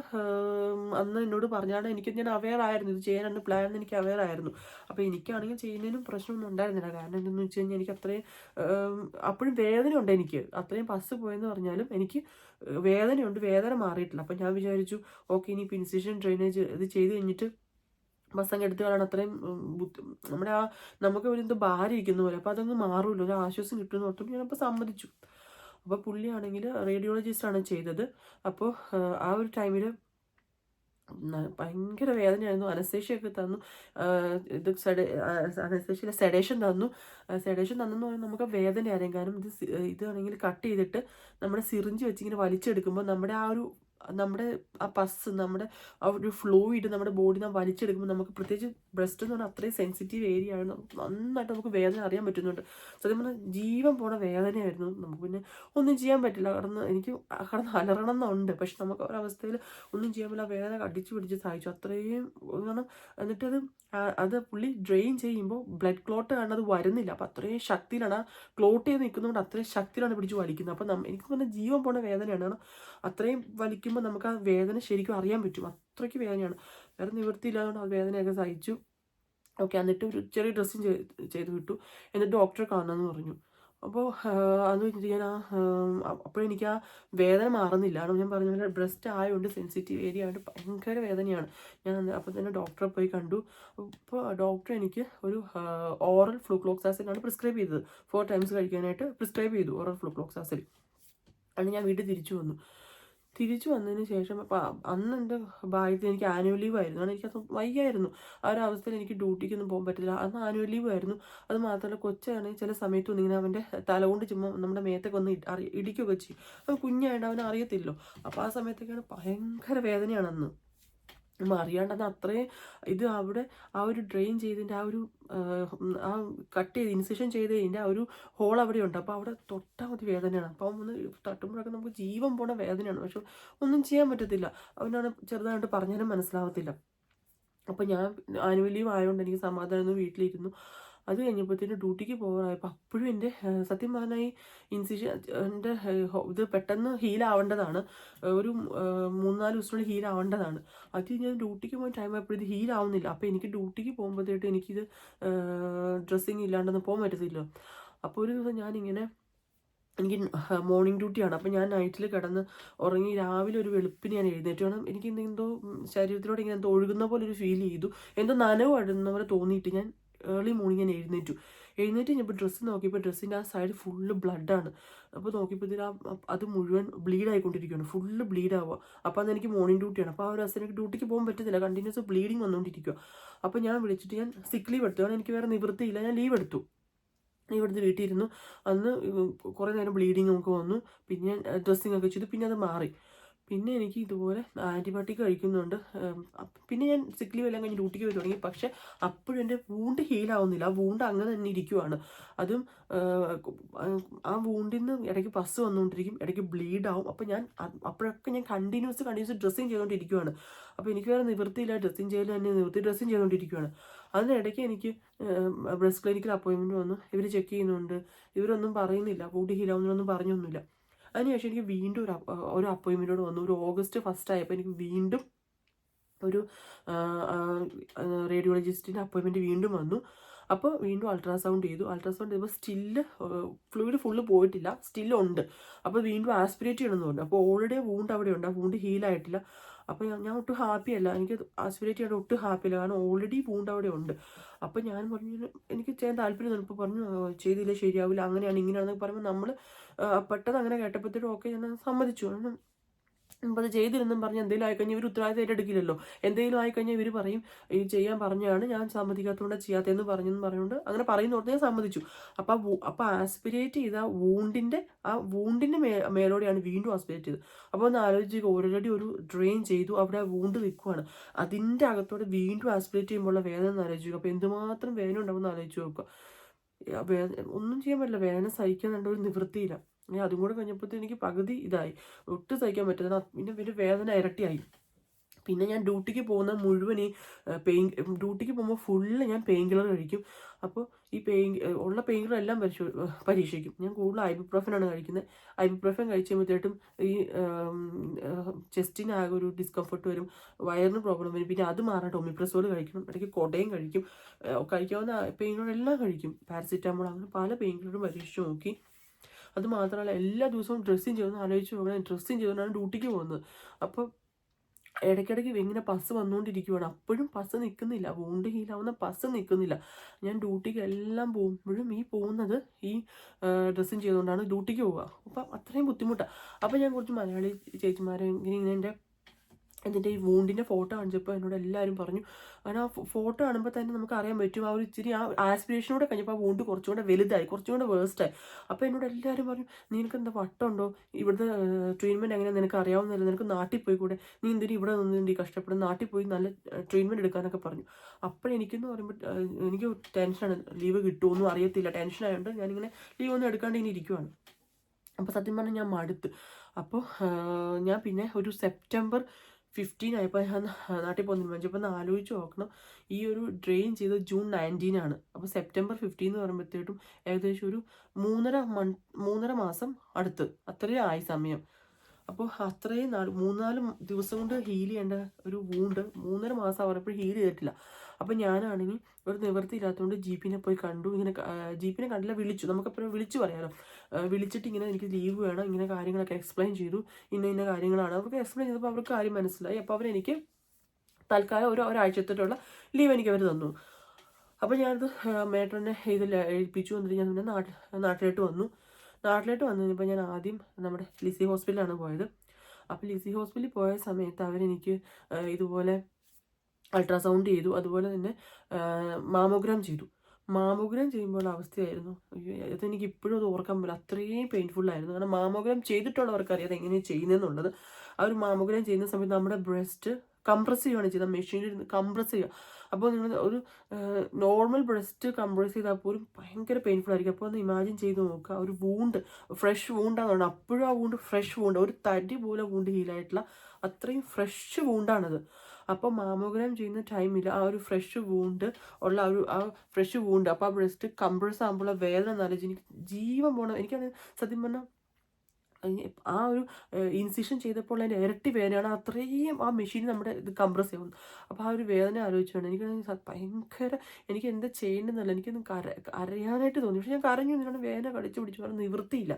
[SPEAKER 1] അന്ന് എന്നോട് പറഞ്ഞാണ് എനിക്ക് ഞാൻ അവെയർ ആയിരുന്നു. ഇത് ചെയ്യാനാണ് പ്ലാൻ എനിക്ക് അവെയർ ആയിരുന്നു. അപ്പോൾ എനിക്കാണെങ്കിൽ ചെയ്യുന്നതിനും പ്രശ്നമൊന്നും ഉണ്ടായിരുന്നില്ല. കാരണം എന്തെന്ന് വെച്ച് കഴിഞ്ഞാൽ എനിക്ക് അത്രയും അപ്പോഴും അപ്പോഴും വേദനയുണ്ട് എനിക്ക്. അത്രയും പസ് പോയെന്ന് പറഞ്ഞാലും എനിക്ക് വേദനയുണ്ട്. വേദന മാറിയിട്ടില്ല. അപ്പോൾ ഞാൻ വിചാരിച്ചു ഓക്കെ ഇനി ഇൻസിഷൻ ഡ്രെയിനേജ് ഇത് ചെയ്ത് കഴിഞ്ഞിട്ട് ബസ് അങ്ങ് എടുത്ത് അത്രയും ബുദ്ധി- നമ്മുടെ ആ നമുക്ക് ഒരു എന്തോ ഭാരം ഇരിക്കുന്ന പോലെ. അപ്പോൾ അതങ്ങ് മാറുമല്ലോ. ഒരു ആശ്വാസം കിട്ടുമെന്ന് ഓർത്തുകൊണ്ട് ഞാനപ്പോൾ സമ്മതിച്ചു. അപ്പോൾ പുള്ളിയാണെങ്കിൽ റേഡിയോളജിസ്റ്റാണ് ചെയ്തത്. അപ്പോൾ ആ ഒരു ടൈമിൽ ഭയങ്കര വേദനയായിരുന്നു. അനസ്തേഷ്യൊക്കെ തന്നു. ഇത് സെഡ അനസ്തേഷ്യയിലെ സെഡേഷൻ തന്നു. സെഡേഷൻ തന്നെന്ന് പറയുമ്പോൾ നമുക്ക് വേദനയായിരുന്നു. കാരണം ഇത് ഇതാണെങ്കിൽ കട്ട് ചെയ്തിട്ട് നമ്മുടെ സിറിഞ്ച് വെച്ച് ഇങ്ങനെ വലിച്ചെടുക്കുമ്പോൾ നമ്മുടെ ആ ഒരു നമ്മുടെ ആ പസ് നമ്മുടെ ആ ഒരു ഫ്ലൂയിഡ് നമ്മുടെ ബോഡി നാം വലിച്ചെടുക്കുമ്പോൾ നമുക്ക് പ്രത്യേകിച്ച് ബ്രസ്റ്റ് എന്ന് പറഞ്ഞാൽ അത്രയും സെൻസിറ്റീവ് ഏരിയ ആണ്. നന്നായിട്ട് നമുക്ക് വേദന അറിയാൻ പറ്റുന്നുണ്ട്. സത്യം പറഞ്ഞാൽ ജീവൻ പോണ വേദനയായിരുന്നു. നമുക്ക് പിന്നെ ഒന്നും ചെയ്യാൻ പറ്റില്ല. കടന്ന് എനിക്ക് കടന്ന് അലറണം എന്നുണ്ട്. പക്ഷെ നമുക്ക് ഒരവസ്ഥയിൽ ഒന്നും ചെയ്യാൻ പറ്റില്ല. വേദന അടിച്ചു പിടിച്ച് സഹായിച്ചു അത്രയും കാരണം എന്നിട്ടത് അത് പുള്ളി ഡ്രെയിൻ ചെയ്യുമ്പോൾ ബ്ലഡ് ക്ലോട്ട് കാരണം അത് വരുന്നില്ല. അപ്പോൾ അത്രയും ശക്തിയിലാണ് ക്ലോട്ട് ചെയ്ത് നിൽക്കുന്നതുകൊണ്ട് അത്രയും ശക്തിയിലാണ് പിടിച്ച് വലിക്കുന്നത്. അപ്പോൾ എനിക്ക് പറഞ്ഞാൽ ജീവൻ പോണ വേദനയാണ്. കാരണം അത്രയും വലിക്കുമ്പോൾ നമുക്ക് ആ വേദന ശരിക്കും അറിയാൻ പറ്റും. അത്രയ്ക്ക് വേദനയാണ്. വേറെ നിവൃത്തിയില്ലാതുകൊണ്ട് ആ വേദനയൊക്കെ സഹിച്ചു. ഓക്കെ എന്നിട്ട് ഒരു ചെറിയ ഡ്രസ്സിങ് ചെയ്ത് വിട്ടു. എന്നിട്ട് ഡോക്ടറെ കാണാമെന്ന് പറഞ്ഞു. അപ്പോൾ അത് കഴിഞ്ഞിട്ട് ഞാൻ ആ അപ്പോഴെനിക്ക് ആ വേദന മാറുന്നില്ല. കാരണം ഞാൻ പറഞ്ഞ പോലെ ബ്രസ്റ്റ് ആയതുകൊണ്ട് സെൻസിറ്റീവ് ഏരിയ ആയതുകൊണ്ട് ഭയങ്കര വേദനയാണ്. ഞാൻ അപ്പോൾ തന്നെ ഡോക്ടറെ പോയി കണ്ടു. അപ്പോൾ ഡോക്ടർ എനിക്ക് ഒരു ഓറൽ ഫ്ലൂക്ലോക്സാസിലാണ് പ്രിസ്ക്രൈബ് ചെയ്തത്. ഫോർ ടൈംസ് കഴിക്കാനായിട്ട് പ്രിസ്ക്രൈബ് ചെയ്തു ഓറൽ ഫ്ലൂക്ലോക്സാസിൽ അങ്ങനെ ഞാൻ വീട്ടിൽ തിരിച്ചു വന്നു. തിരിച്ചു വന്നതിന് ശേഷം അന്ന് എന്റെ ഭാഗ്യത്തിൽ എനിക്ക് ആനുവൽ ലീവ് ആയിരുന്നു. കാരണം എനിക്കത് വയ്യായിരുന്നു. ആ ഒരു അവസ്ഥയിൽ എനിക്ക് ഡ്യൂട്ടിക്കൊന്നും പോകാൻ പറ്റില്ല. അന്ന് ആനുവൽ ലീവ് ആയിരുന്നു. അത് മാത്രമല്ല കൊച്ചാണെങ്കിൽ ചില സമയത്തൊന്നും ഇങ്ങനെ അവന്റെ തല കൊണ്ട് ചുമ്മാ നമ്മുടെ മേത്തൊക്കെ ഒന്ന് ഇടിക്കുകയൊക്കെ ചെയ്യും. അവൻ കുഞ്ഞായിട്ട് അവൻ അറിയത്തില്ലോ അപ്പോൾ ആ സമയത്തൊക്കെയാണ് ഭയങ്കര വേദനയാണ് അന്ന്. നമ്മൾ അറിയാണ്ട് അത് അത്രയും ഇത് അവിടെ ആ ഒരു ഡ്രെയിൻ ചെയ്തതിന്റെ ആ ഒരു ആ, കട്ട് ചെയ്ത് ഇൻസിഷൻ ചെയ്തതിന്റെ ആ ഒരു ഹോൾ അവിടെ ഉണ്ട്. അപ്പോൾ അവിടെ തൊട്ടാൽ മതി വേദനയാണ്. അപ്പോൾ ഒന്ന് തട്ടുമ്പോഴൊക്കെ നമുക്ക് ജീവൻ പോണ വേദനയാണ്. പക്ഷെ ഒന്നും ചെയ്യാൻ പറ്റത്തില്ല. അവനാണ് ചെറുതായിട്ട് പറഞ്ഞാലും മനസ്സിലാവത്തില്ല. അപ്പോൾ ഞാൻ ആനുവൽ ആയതുകൊണ്ട് എനിക്ക് സമാധാനം വീട്ടിലിരുന്നു. അത് കഴിഞ്ഞപ്പോഴത്തേന് ഡ്യൂട്ടിക്ക് പോകാറായപ്പോൾ അപ്പോഴും എന്റെ സത്യം പറഞ്ഞാൽ ഇൻസിഷൻ എന്റെ ഇത് പെട്ടെന്ന് ഹീലാവേണ്ടതാണ് ഒരു മൂന്നാൽ ദിവസത്തിനുള്ളിൽ ഹീലാവേണ്ടതാണ് അത് ഞാൻ ഡ്യൂട്ടിക്ക് പോകാൻ ടൈം ആയപ്പോൾ ഇത് ഹീലാവുന്നില്ല അപ്പോൾ എനിക്ക് ഡ്യൂട്ടിക്ക് പോകുമ്പോഴത്തേട്ട് എനിക്കിത് ഡ്രസ്സിങ് ഇല്ലാണ്ടൊന്നും പോകാൻ പറ്റത്തില്ല. അപ്പോൾ ഒരു ദിവസം ഞാനിങ്ങനെ എനിക്ക് മോർണിംഗ് ഡ്യൂട്ടിയാണ് അപ്പോൾ ഞാൻ നൈറ്റിൽ കിടന്ന് ഉറങ്ങി രാവിലെ ഒരു വെളുപ്പിന് ഞാൻ എഴുന്നേറ്റ്. വേണം എനിക്ക് എന്തോ ശരീരത്തിലൂടെ ഇങ്ങനെ എന്തോ ഒഴുകുന്ന പോലെ ഒരു ഫീൽ ചെയ്തു. എന്തോ നനവ് അടുന്ന പോലെ തോന്നിയിട്ട് ഞാൻ ഏർലി മോർണിംഗ് ഞാൻ എഴുന്നേറ്റു. എഴുന്നേറ്റ് കഴിഞ്ഞപ്പോൾ ഡ്രസ്സ് നോക്കിയപ്പോൾ ഡ്രസ്സിന്റെ ആ സൈഡ് ഫുള്ള് ബ്ലഡാണ് അപ്പോൾ നോക്കിയപ്പോൾ ആ അത് മുഴുവൻ ബ്ലീഡ് ആയിക്കൊണ്ടിരിക്കുകയാണ്. ഫുള്ള് ബ്ലീഡ് ആവുക. അപ്പോൾ അന്ന് എനിക്ക് മോർണിംഗ് ഡ്യൂട്ടിയാണ് അപ്പോൾ ആ ഒരു എനിക്ക് ഡ്യൂട്ടിക്ക് പോകാൻ പറ്റത്തില്ല. കണ്ടിന്യൂസ് ബ്ലീഡിങ് വന്നുകൊണ്ടിരിക്കുക. അപ്പോൾ ഞാൻ വിളിച്ചിട്ട് ഞാൻ സിക്ക് ലീവ് എടുത്തു. കാരണം എനിക്ക് വേറെ നിവൃത്തിയില്ല. ഞാൻ ലീവ് എടുത്തു. ഇവിടുന്ന് വീട്ടിലിരുന്നു. അന്ന് കുറേ നേരം ബ്ലീഡിങ് ഒക്കെ വന്നു. പിന്നെ ഡ്രസ്സിങ് ഒക്കെ ചെയ്തു. പിന്നെ അത് മാറി. പിന്നെ എനിക്ക് ഇതുപോലെ ആന്റിബയോട്ടിക് കഴിക്കുന്നുണ്ട്. പിന്നെ ഞാൻ സിക്ലി ലീവ് എല്ലാം കഴിഞ്ഞ് ഡ്യൂട്ടിക്ക് പോയി തുടങ്ങി. പക്ഷേ അപ്പോഴും എന്റെ വൂണ്ട് ഹീലാവുന്നില്ല ആ വൂണ്ട് അങ്ങനെ തന്നെ ഇരിക്കുവാണ്. അതും ആ, ആ വൂണ്ടിൽ നിന്ന് ഇടയ്ക്ക് പസ് വന്നുകൊണ്ടിരിക്കും. ഇടയ്ക്ക് ബ്ലീഡ് ആവും. അപ്പോൾ ഞാൻ അപ്പോഴൊക്കെ ഞാൻ കണ്ടിന്യൂസ് കണ്ടിന്യൂസ് ഡ്രസ്സിങ് ചെയ്തുകൊണ്ടിരിക്കുവാണ്. അപ്പോൾ എനിക്ക് വേറെ നിവൃത്തിയില്ല. ഡ്രസ്സിങ് ചെയ്യൽ തന്നെ നിവൃത്തി ഡ്രസ്സിങ് ചെയ്തുകൊണ്ടിരിക്കുവാണ്. അതിനിടയ്ക്ക് എനിക്ക് ബ്രസ്റ്റ് ക്ലിനിക്കിൽ അപ്പോയിൻമെന്റ് വന്നു. ഇവർ ചെക്ക് ചെയ്യുന്നുണ്ട്. ഇവരൊന്നും പറയുന്നില്ല. വൂണ്ട് ഹീലാവുന്നൊന്നും പറഞ്ഞൊന്നുമില്ല. അതിനുശേഷം എനിക്ക് വീണ്ടും ഒരു ഒരു അപ്പോയിൻമെന്റോട് വന്നു. ഒരു ഓഗസ്റ്റ് ഫസ്റ്റ് ആയപ്പോൾ എനിക്ക് വീണ്ടും ഒരു റേഡിയോളജിസ്റ്റിന്റെ അപ്പോയിൻമെന്റ് വീണ്ടും വന്നു. അപ്പോൾ വീണ്ടും അൾട്രാസൗണ്ട് ചെയ്തു. അൾട്രാസൗണ്ട് ചെയ്തപ്പോൾ സ്റ്റില്ല് ഫ്ലൂയിഡ് ഫുള്ള് പോയിട്ടില്ല. സ്റ്റില്ല് ഉണ്ട്. അപ്പോൾ വീണ്ടും ആസ്പിറേറ്റ് ചെയ്യണമെന്ന് പറഞ്ഞു. അപ്പോൾ ഓൾറെഡി വൂണ്ട് അവിടെ ഉണ്ട് ആ വൂണ്ട് ഹീലായിട്ടില്ല അപ്പോൾ ഞാൻ ഒട്ടും ഹാപ്പി അല്ല. എനിക്ക് ആസ്പിരേറ്റ് ചെയ്യാൻ ഒട്ടും ഹാപ്പി അല്ല. കാരണം ഓൾറെഡി പൂണ്ട് അവിടെ ഉണ്ട്. അപ്പോൾ ഞാൻ പറഞ്ഞു എനിക്ക് ചെയ്യാൻ താല്പര്യം ഇപ്പോൾ പറഞ്ഞു ചെയ്തില്ല ശരിയാവില്ല. അങ്ങനെയാണ് ഇങ്ങനെയാണെന്നൊക്കെ പറയുമ്പോൾ നമ്മൾ പെട്ടെന്ന് അങ്ങനെ കേട്ടപ്പോഴത്തേക്കും ഓക്കെ ഞാൻ സമ്മതിച്ചു. കാരണം അത് ചെയ്തില്ലെന്നും പറഞ്ഞ് എന്തെങ്കിലും ആയിക്കഴിഞ്ഞാൽ ഇവർ ഉത്തരവാദിത്തം ഏറ്റെടുക്കില്ലല്ലോ. എന്തെങ്കിലും ആയിക്കഴിഞ്ഞാൽ ഇവർ പറയും ഈ ചെയ്യാൻ പറഞ്ഞാണ് ഞാൻ സമ്മതിക്കാത്തതുകൊണ്ട് ചെയ്യാത്തതെന്ന് പറഞ്ഞെന്ന് പറഞ്ഞുകൊണ്ട് അങ്ങനെ പറയുന്ന ഞാൻ സമ്മതിച്ചു. അപ്പോൾ അപ്പോൾ ആസ്പിരേറ്റ് ചെയ്ത വൂണ്ടിന്റെ ആ വൂണ്ടിന്റെ മേ മേലോടെയാണ് വീണ്ടും ആസ്പിരേറ്റ് ചെയ്തത്. അപ്പോൾ ഒന്ന് ആലോചിക്കുക ഓൾറെഡി ഒരു ഡ്രെയിൻ ചെയ്തു അവിടെ ആ വൂണ്ട് നിൽക്കുവാണ് അതിന്റെ അകത്തോടെ വീണ്ടും ആസ്പിരേറ്റ് ചെയ്യുമ്പോഴുള്ള വേദന ഒന്ന് ആലോചിക്കുക അപ്പോൾ എന്തുമാത്രം വേദന ഉണ്ടാവുമെന്ന് ആലോചിച്ച് നോക്കുക ഒന്നും ചെയ്യാൻ പറ്റില്ല. വേദന സഹിക്കാൻ ഒരു നിവൃത്തിയില്ല. ഇനി അതും കൂടെ കഴിഞ്ഞപ്പോഴത്തേക്ക് എനിക്ക് പകുതി ഇതായി. ഒട്ടും സഹിക്കാൻ പറ്റുന്ന പിന്നെ പിന്നെ വേദന ഇരട്ടിയായി. പിന്നെ ഞാൻ ഡ്യൂട്ടിക്ക് പോകുന്ന മുഴുവൻ ഈ പെയിൻ ഡ്യൂട്ടിക്ക് പോകുമ്പോൾ ഫുള്ള് ഞാൻ പെയിൻ കില്ലർ കഴിക്കും. അപ്പോൾ ഈ പെയിൻ ഉള്ള പെയിൻ കില്ലർ എല്ലാം പരിശോ പരീക്ഷിക്കും. ഞാൻ കൂടുതൽ ഐബുപ്രോഫനാണ് കഴിക്കുന്നത്. ഐബുപ്രോഫൻ കഴിച്ച് കഴിയുമ്പോഴത്തേട്ടും ഈ ചെസ്റ്റിനാകെ ഒരു ഡിസ്കംഫർട്ട് വരും. വയറിന് പ്രോബ്ലം വരും. പിന്നെ അത് മാറാൻ ടോമിപ്രസോൾ കഴിക്കണം ഇടയ്ക്ക് കൊടയും കഴിക്കും. കഴിക്കാവുന്ന പെയിൻ കില്ലർ എല്ലാം കഴിക്കും. പാരസിറ്റാമോൾ അങ്ങനെ പല പെയിൻ കില്ലറും പരീക്ഷിച്ച് നോക്കി. അത് മാത്രമല്ല എല്ലാ ദിവസവും ഡ്രസ്സിങ് ചെയ്യുന്ന ആലോചിച്ച് നോക്കണം ഡ്രസ്സിങ് ചെയ്തുകൊണ്ടാണ് ഡ്യൂട്ടിക്ക് പോകുന്നത്. അപ്പോൾ ഇടയ്ക്കിടയ്ക്ക് ഇങ്ങനെ പസ് വന്നുകൊണ്ടിരിക്കുവാണ്. അപ്പോഴും പസ് നിൽക്കുന്നില്ല. വൂണ്ട് ഹീലാവുന്ന പസ് നിൽക്കുന്നില്ല. ഞാൻ ഡ്യൂട്ടിക്ക് എല്ലാം പോകുമ്പോഴും ഈ പോകുന്നത് ഈ ഡ്രസ്സിങ് ചെയ്തുകൊണ്ടാണ് ഡ്യൂട്ടിക്ക് പോവുക. അപ്പം അത്രയും ബുദ്ധിമുട്ടാണ്. അപ്പം ഞാൻ കുറച്ച് മലയാളി ചേച്ചിമാരെ ഇങ്ങനെ ഇങ്ങനെ എന്റെ എന്നിട്ട് ഈ വൂണ്ടിന്റെ ഫോട്ടോ കാണിച്ചപ്പോൾ എന്നോട് എല്ലാവരും പറഞ്ഞു അങ്ങനെ ആ ഫോട്ടോ കാണുമ്പോൾ തന്നെ നമുക്ക് അറിയാൻ പറ്റും ആ ഒരു ഇച്ചിരി ആ ആസ്പിറേഷനോടെ കഴിഞ്ഞപ്പോൾ ആ വൂണ്ട് കുറച്ചുകൂടെ വലുതായി കുറച്ചുകൂടെ വേഴ്സ്റ്റായി അപ്പോൾ എന്നോട് എല്ലാവരും പറഞ്ഞു നിനക്ക് എന്താ വട്ടമുണ്ടോ ഇവിടുത്തെ ട്രീറ്റ്മെന്റ് എങ്ങനെ നിനക്ക് അറിയാവുന്നില്ല നിനക്ക് നാട്ടിൽ പോയി കൂടെ നീ എന്തിനും ഇവിടെ നിന്നുണ്ട് കഷ്ടപ്പെടും നാട്ടിൽ പോയി നല്ല ട്രീറ്റ്മെന്റ് എടുക്കാനൊക്കെ പറഞ്ഞു. അപ്പോൾ എനിക്കെന്ന് പറയുമ്പോൾ എനിക്ക് ടെൻഷനാണ് ലീവ് കിട്ടുമോന്നും അറിയത്തില്ല ടെൻഷനായതുകൊണ്ട് ഞാനിങ്ങനെ ലീവ് ഒന്നും എടുക്കാണ്ട് ഇങ്ങനെ ഇരിക്കുവാണ്. അപ്പോൾ സത്യം പറഞ്ഞാൽ ഞാൻ മടുത്ത്. അപ്പോൾ ഞാൻ പിന്നെ ഒരു സെപ്റ്റംബർ ഫിഫ്റ്റീൻ ആയപ്പോൾ ഞാൻ നാട്ടിൽ പോകുന്ന തീരുമാനിച്ചു ഒന്ന് ആലോചിച്ച് നോക്കണം. ഈ ഒരു ഡ്രെയിൻ ചെയ്ത് ജൂൺ നയന്റീൻ ആണ്. അപ്പോൾ സെപ്റ്റംബർ ഫിഫ്റ്റീൻ എന്ന് പറയുമ്പോഴത്തേക്കും ഏകദേശം ഒരു മൂന്നര മൺ മൂന്നര മാസം അടുത്ത്. അത്രയും ആയി സമയം. അപ്പോൾ അത്രയും നാൾ മൂന്നാൽ ദിവസം കൊണ്ട് ഹീൽ ചെയ്യേണ്ട ഒരു വൂണ്ട് മൂന്നര മാസം അവരപ്പോൾ ഹീൽ ചെയ്തിട്ടില്ല. അപ്പോൾ ഞാനാണെങ്കിൽ ഒരു നിവൃത്തി ഇല്ലാത്തതുകൊണ്ട് ജീപ്പിനെ പോയി കണ്ടു. ഇങ്ങനെ ജീപ്പിനെ കണ്ടില്ല വിളിച്ചു. നമുക്കപ്പോഴും വിളിച്ചു പറയാമല്ലോ വിളിച്ചിട്ട് ഇങ്ങനെ എനിക്ക് ലീവ് വേണം ഇങ്ങനെ കാര്യങ്ങളൊക്കെ എക്സ്പ്ലെയിൻ ചെയ്തു. ഇന്ന ഇന്ന കാര്യങ്ങളാണ്. അവർക്ക് എക്സ്പ്ലെയിൻ ചെയ്തപ്പോൾ അവർക്ക് കാര്യം മനസ്സിലായി. അപ്പോൾ അവരെനിക്ക് തൽക്കാലം ഒരു ഒരാഴ്ചത്തേക്കുള്ള ലീവ് എനിക്ക് അവർ തന്നു. അപ്പോൾ ഞാനത് മേട്ടറിനെ ഇതിൽ ഏൽപ്പിച്ചു. എന്നിട്ട് ഞാൻ പിന്നെ നാട്ടിൽ നാട്ടിലോട്ട് വന്നു. നാട്ടിലോട്ട് വന്നു കഴിഞ്ഞപ്പോൾ ഞാൻ ആദ്യം നമ്മുടെ ലിസി ഹോസ്പിറ്റലാണ് പോയത്. അപ്പോൾ ലിസി ഹോസ്പിറ്റലിൽ പോയ സമയത്ത് അവരെനിക്ക് ഇതുപോലെ അൾട്രാസൗണ്ട് ചെയ്തു. അതുപോലെ തന്നെ മാമോഗ്രാം ചെയ്തു. മാമോഗ്രാം ചെയ്യുമ്പോൾ അവസ്ഥയായിരുന്നു. അതെനിക്ക് ഇപ്പോഴും അത് ഓർക്കാൻ പറ്റില്ല. അത്രയും പെയിൻഫുൾ ആയിരുന്നു. കാരണം മാമോഗ്രാം ചെയ്തിട്ടുള്ളവർക്ക് അറിയാം അതെങ്ങനെയാണ് ചെയ്യുന്നതെന്നുള്ളത്. ആ ഒരു മാമോഗ്രാം ചെയ്യുന്ന സമയത്ത് നമ്മുടെ ബ്രസ്റ്റ് കംപ്രസ് ചെയ്യുകയാണ് ചെയ്യുന്നത്. മെഷീനിൽ കംപ്രസ് ചെയ്യുക. അപ്പോൾ നിങ്ങൾ ഒരു നോർമൽ ബ്രസ്റ്റ് കംപ്രസ് ചെയ്താൽ പോലും ഭയങ്കര പെയിൻഫുൾ ആയിരിക്കും. അപ്പോൾ ഒന്ന് ഇമാജിൻ ചെയ്ത് നോക്കുക. ഒരു വൂണ്ട് ഫ്രഷ് വൂണ്ടാണെന്ന് അപ്പോഴും ആ വൂണ്ട് ഫ്രഷ് വൂണ്ട് ഒരു തടി പോലെ വൂണ്ട് ഹീലായിട്ടുള്ള അത്രയും ഫ്രഷ് വൂണ്ടാണത് അപ്പോൾ മാമോഗ്രാം ചെയ്യുന്ന ടൈമിൽ ആ ഒരു ഫ്രഷ് വൂണ്ട് ഉള്ള ഒരു ആ ഫ്രഷ് വൂണ്ട് അപ്പോൾ ആ ബ്രസ്റ്റ് കംപ്രസ് ആകുമ്പോൾ വേദന എന്നാലോചിച്ച് എനിക്ക് ജീവൻ പോകണം എനിക്കാണ് സത്യം പറഞ്ഞാൽ ആ ഒരു ഇൻസിഷൻ ചെയ്തപ്പോൾ അതിന്റെ ഇരട്ടി വേദനയാണ് അത്രയും ആ മെഷീൻ നമ്മുടെ ഇത് കംപ്രസ് ചെയ്യുന്നത് അപ്പോൾ ആ ഒരു വേദന ആലോചിച്ചാണ് എനിക്ക് ഭയങ്കര എനിക്ക് എന്താ ചെയ്യേണ്ടതെന്നല്ല എനിക്കൊന്നും കര അറിയാനായിട്ട് തോന്നി. പക്ഷെ ഞാൻ കരഞ്ഞു. നിന്നാണ് വേദന കടിച്ചു പിടിച്ചു. പറഞ്ഞാൽ നിവൃത്തിയില്ല.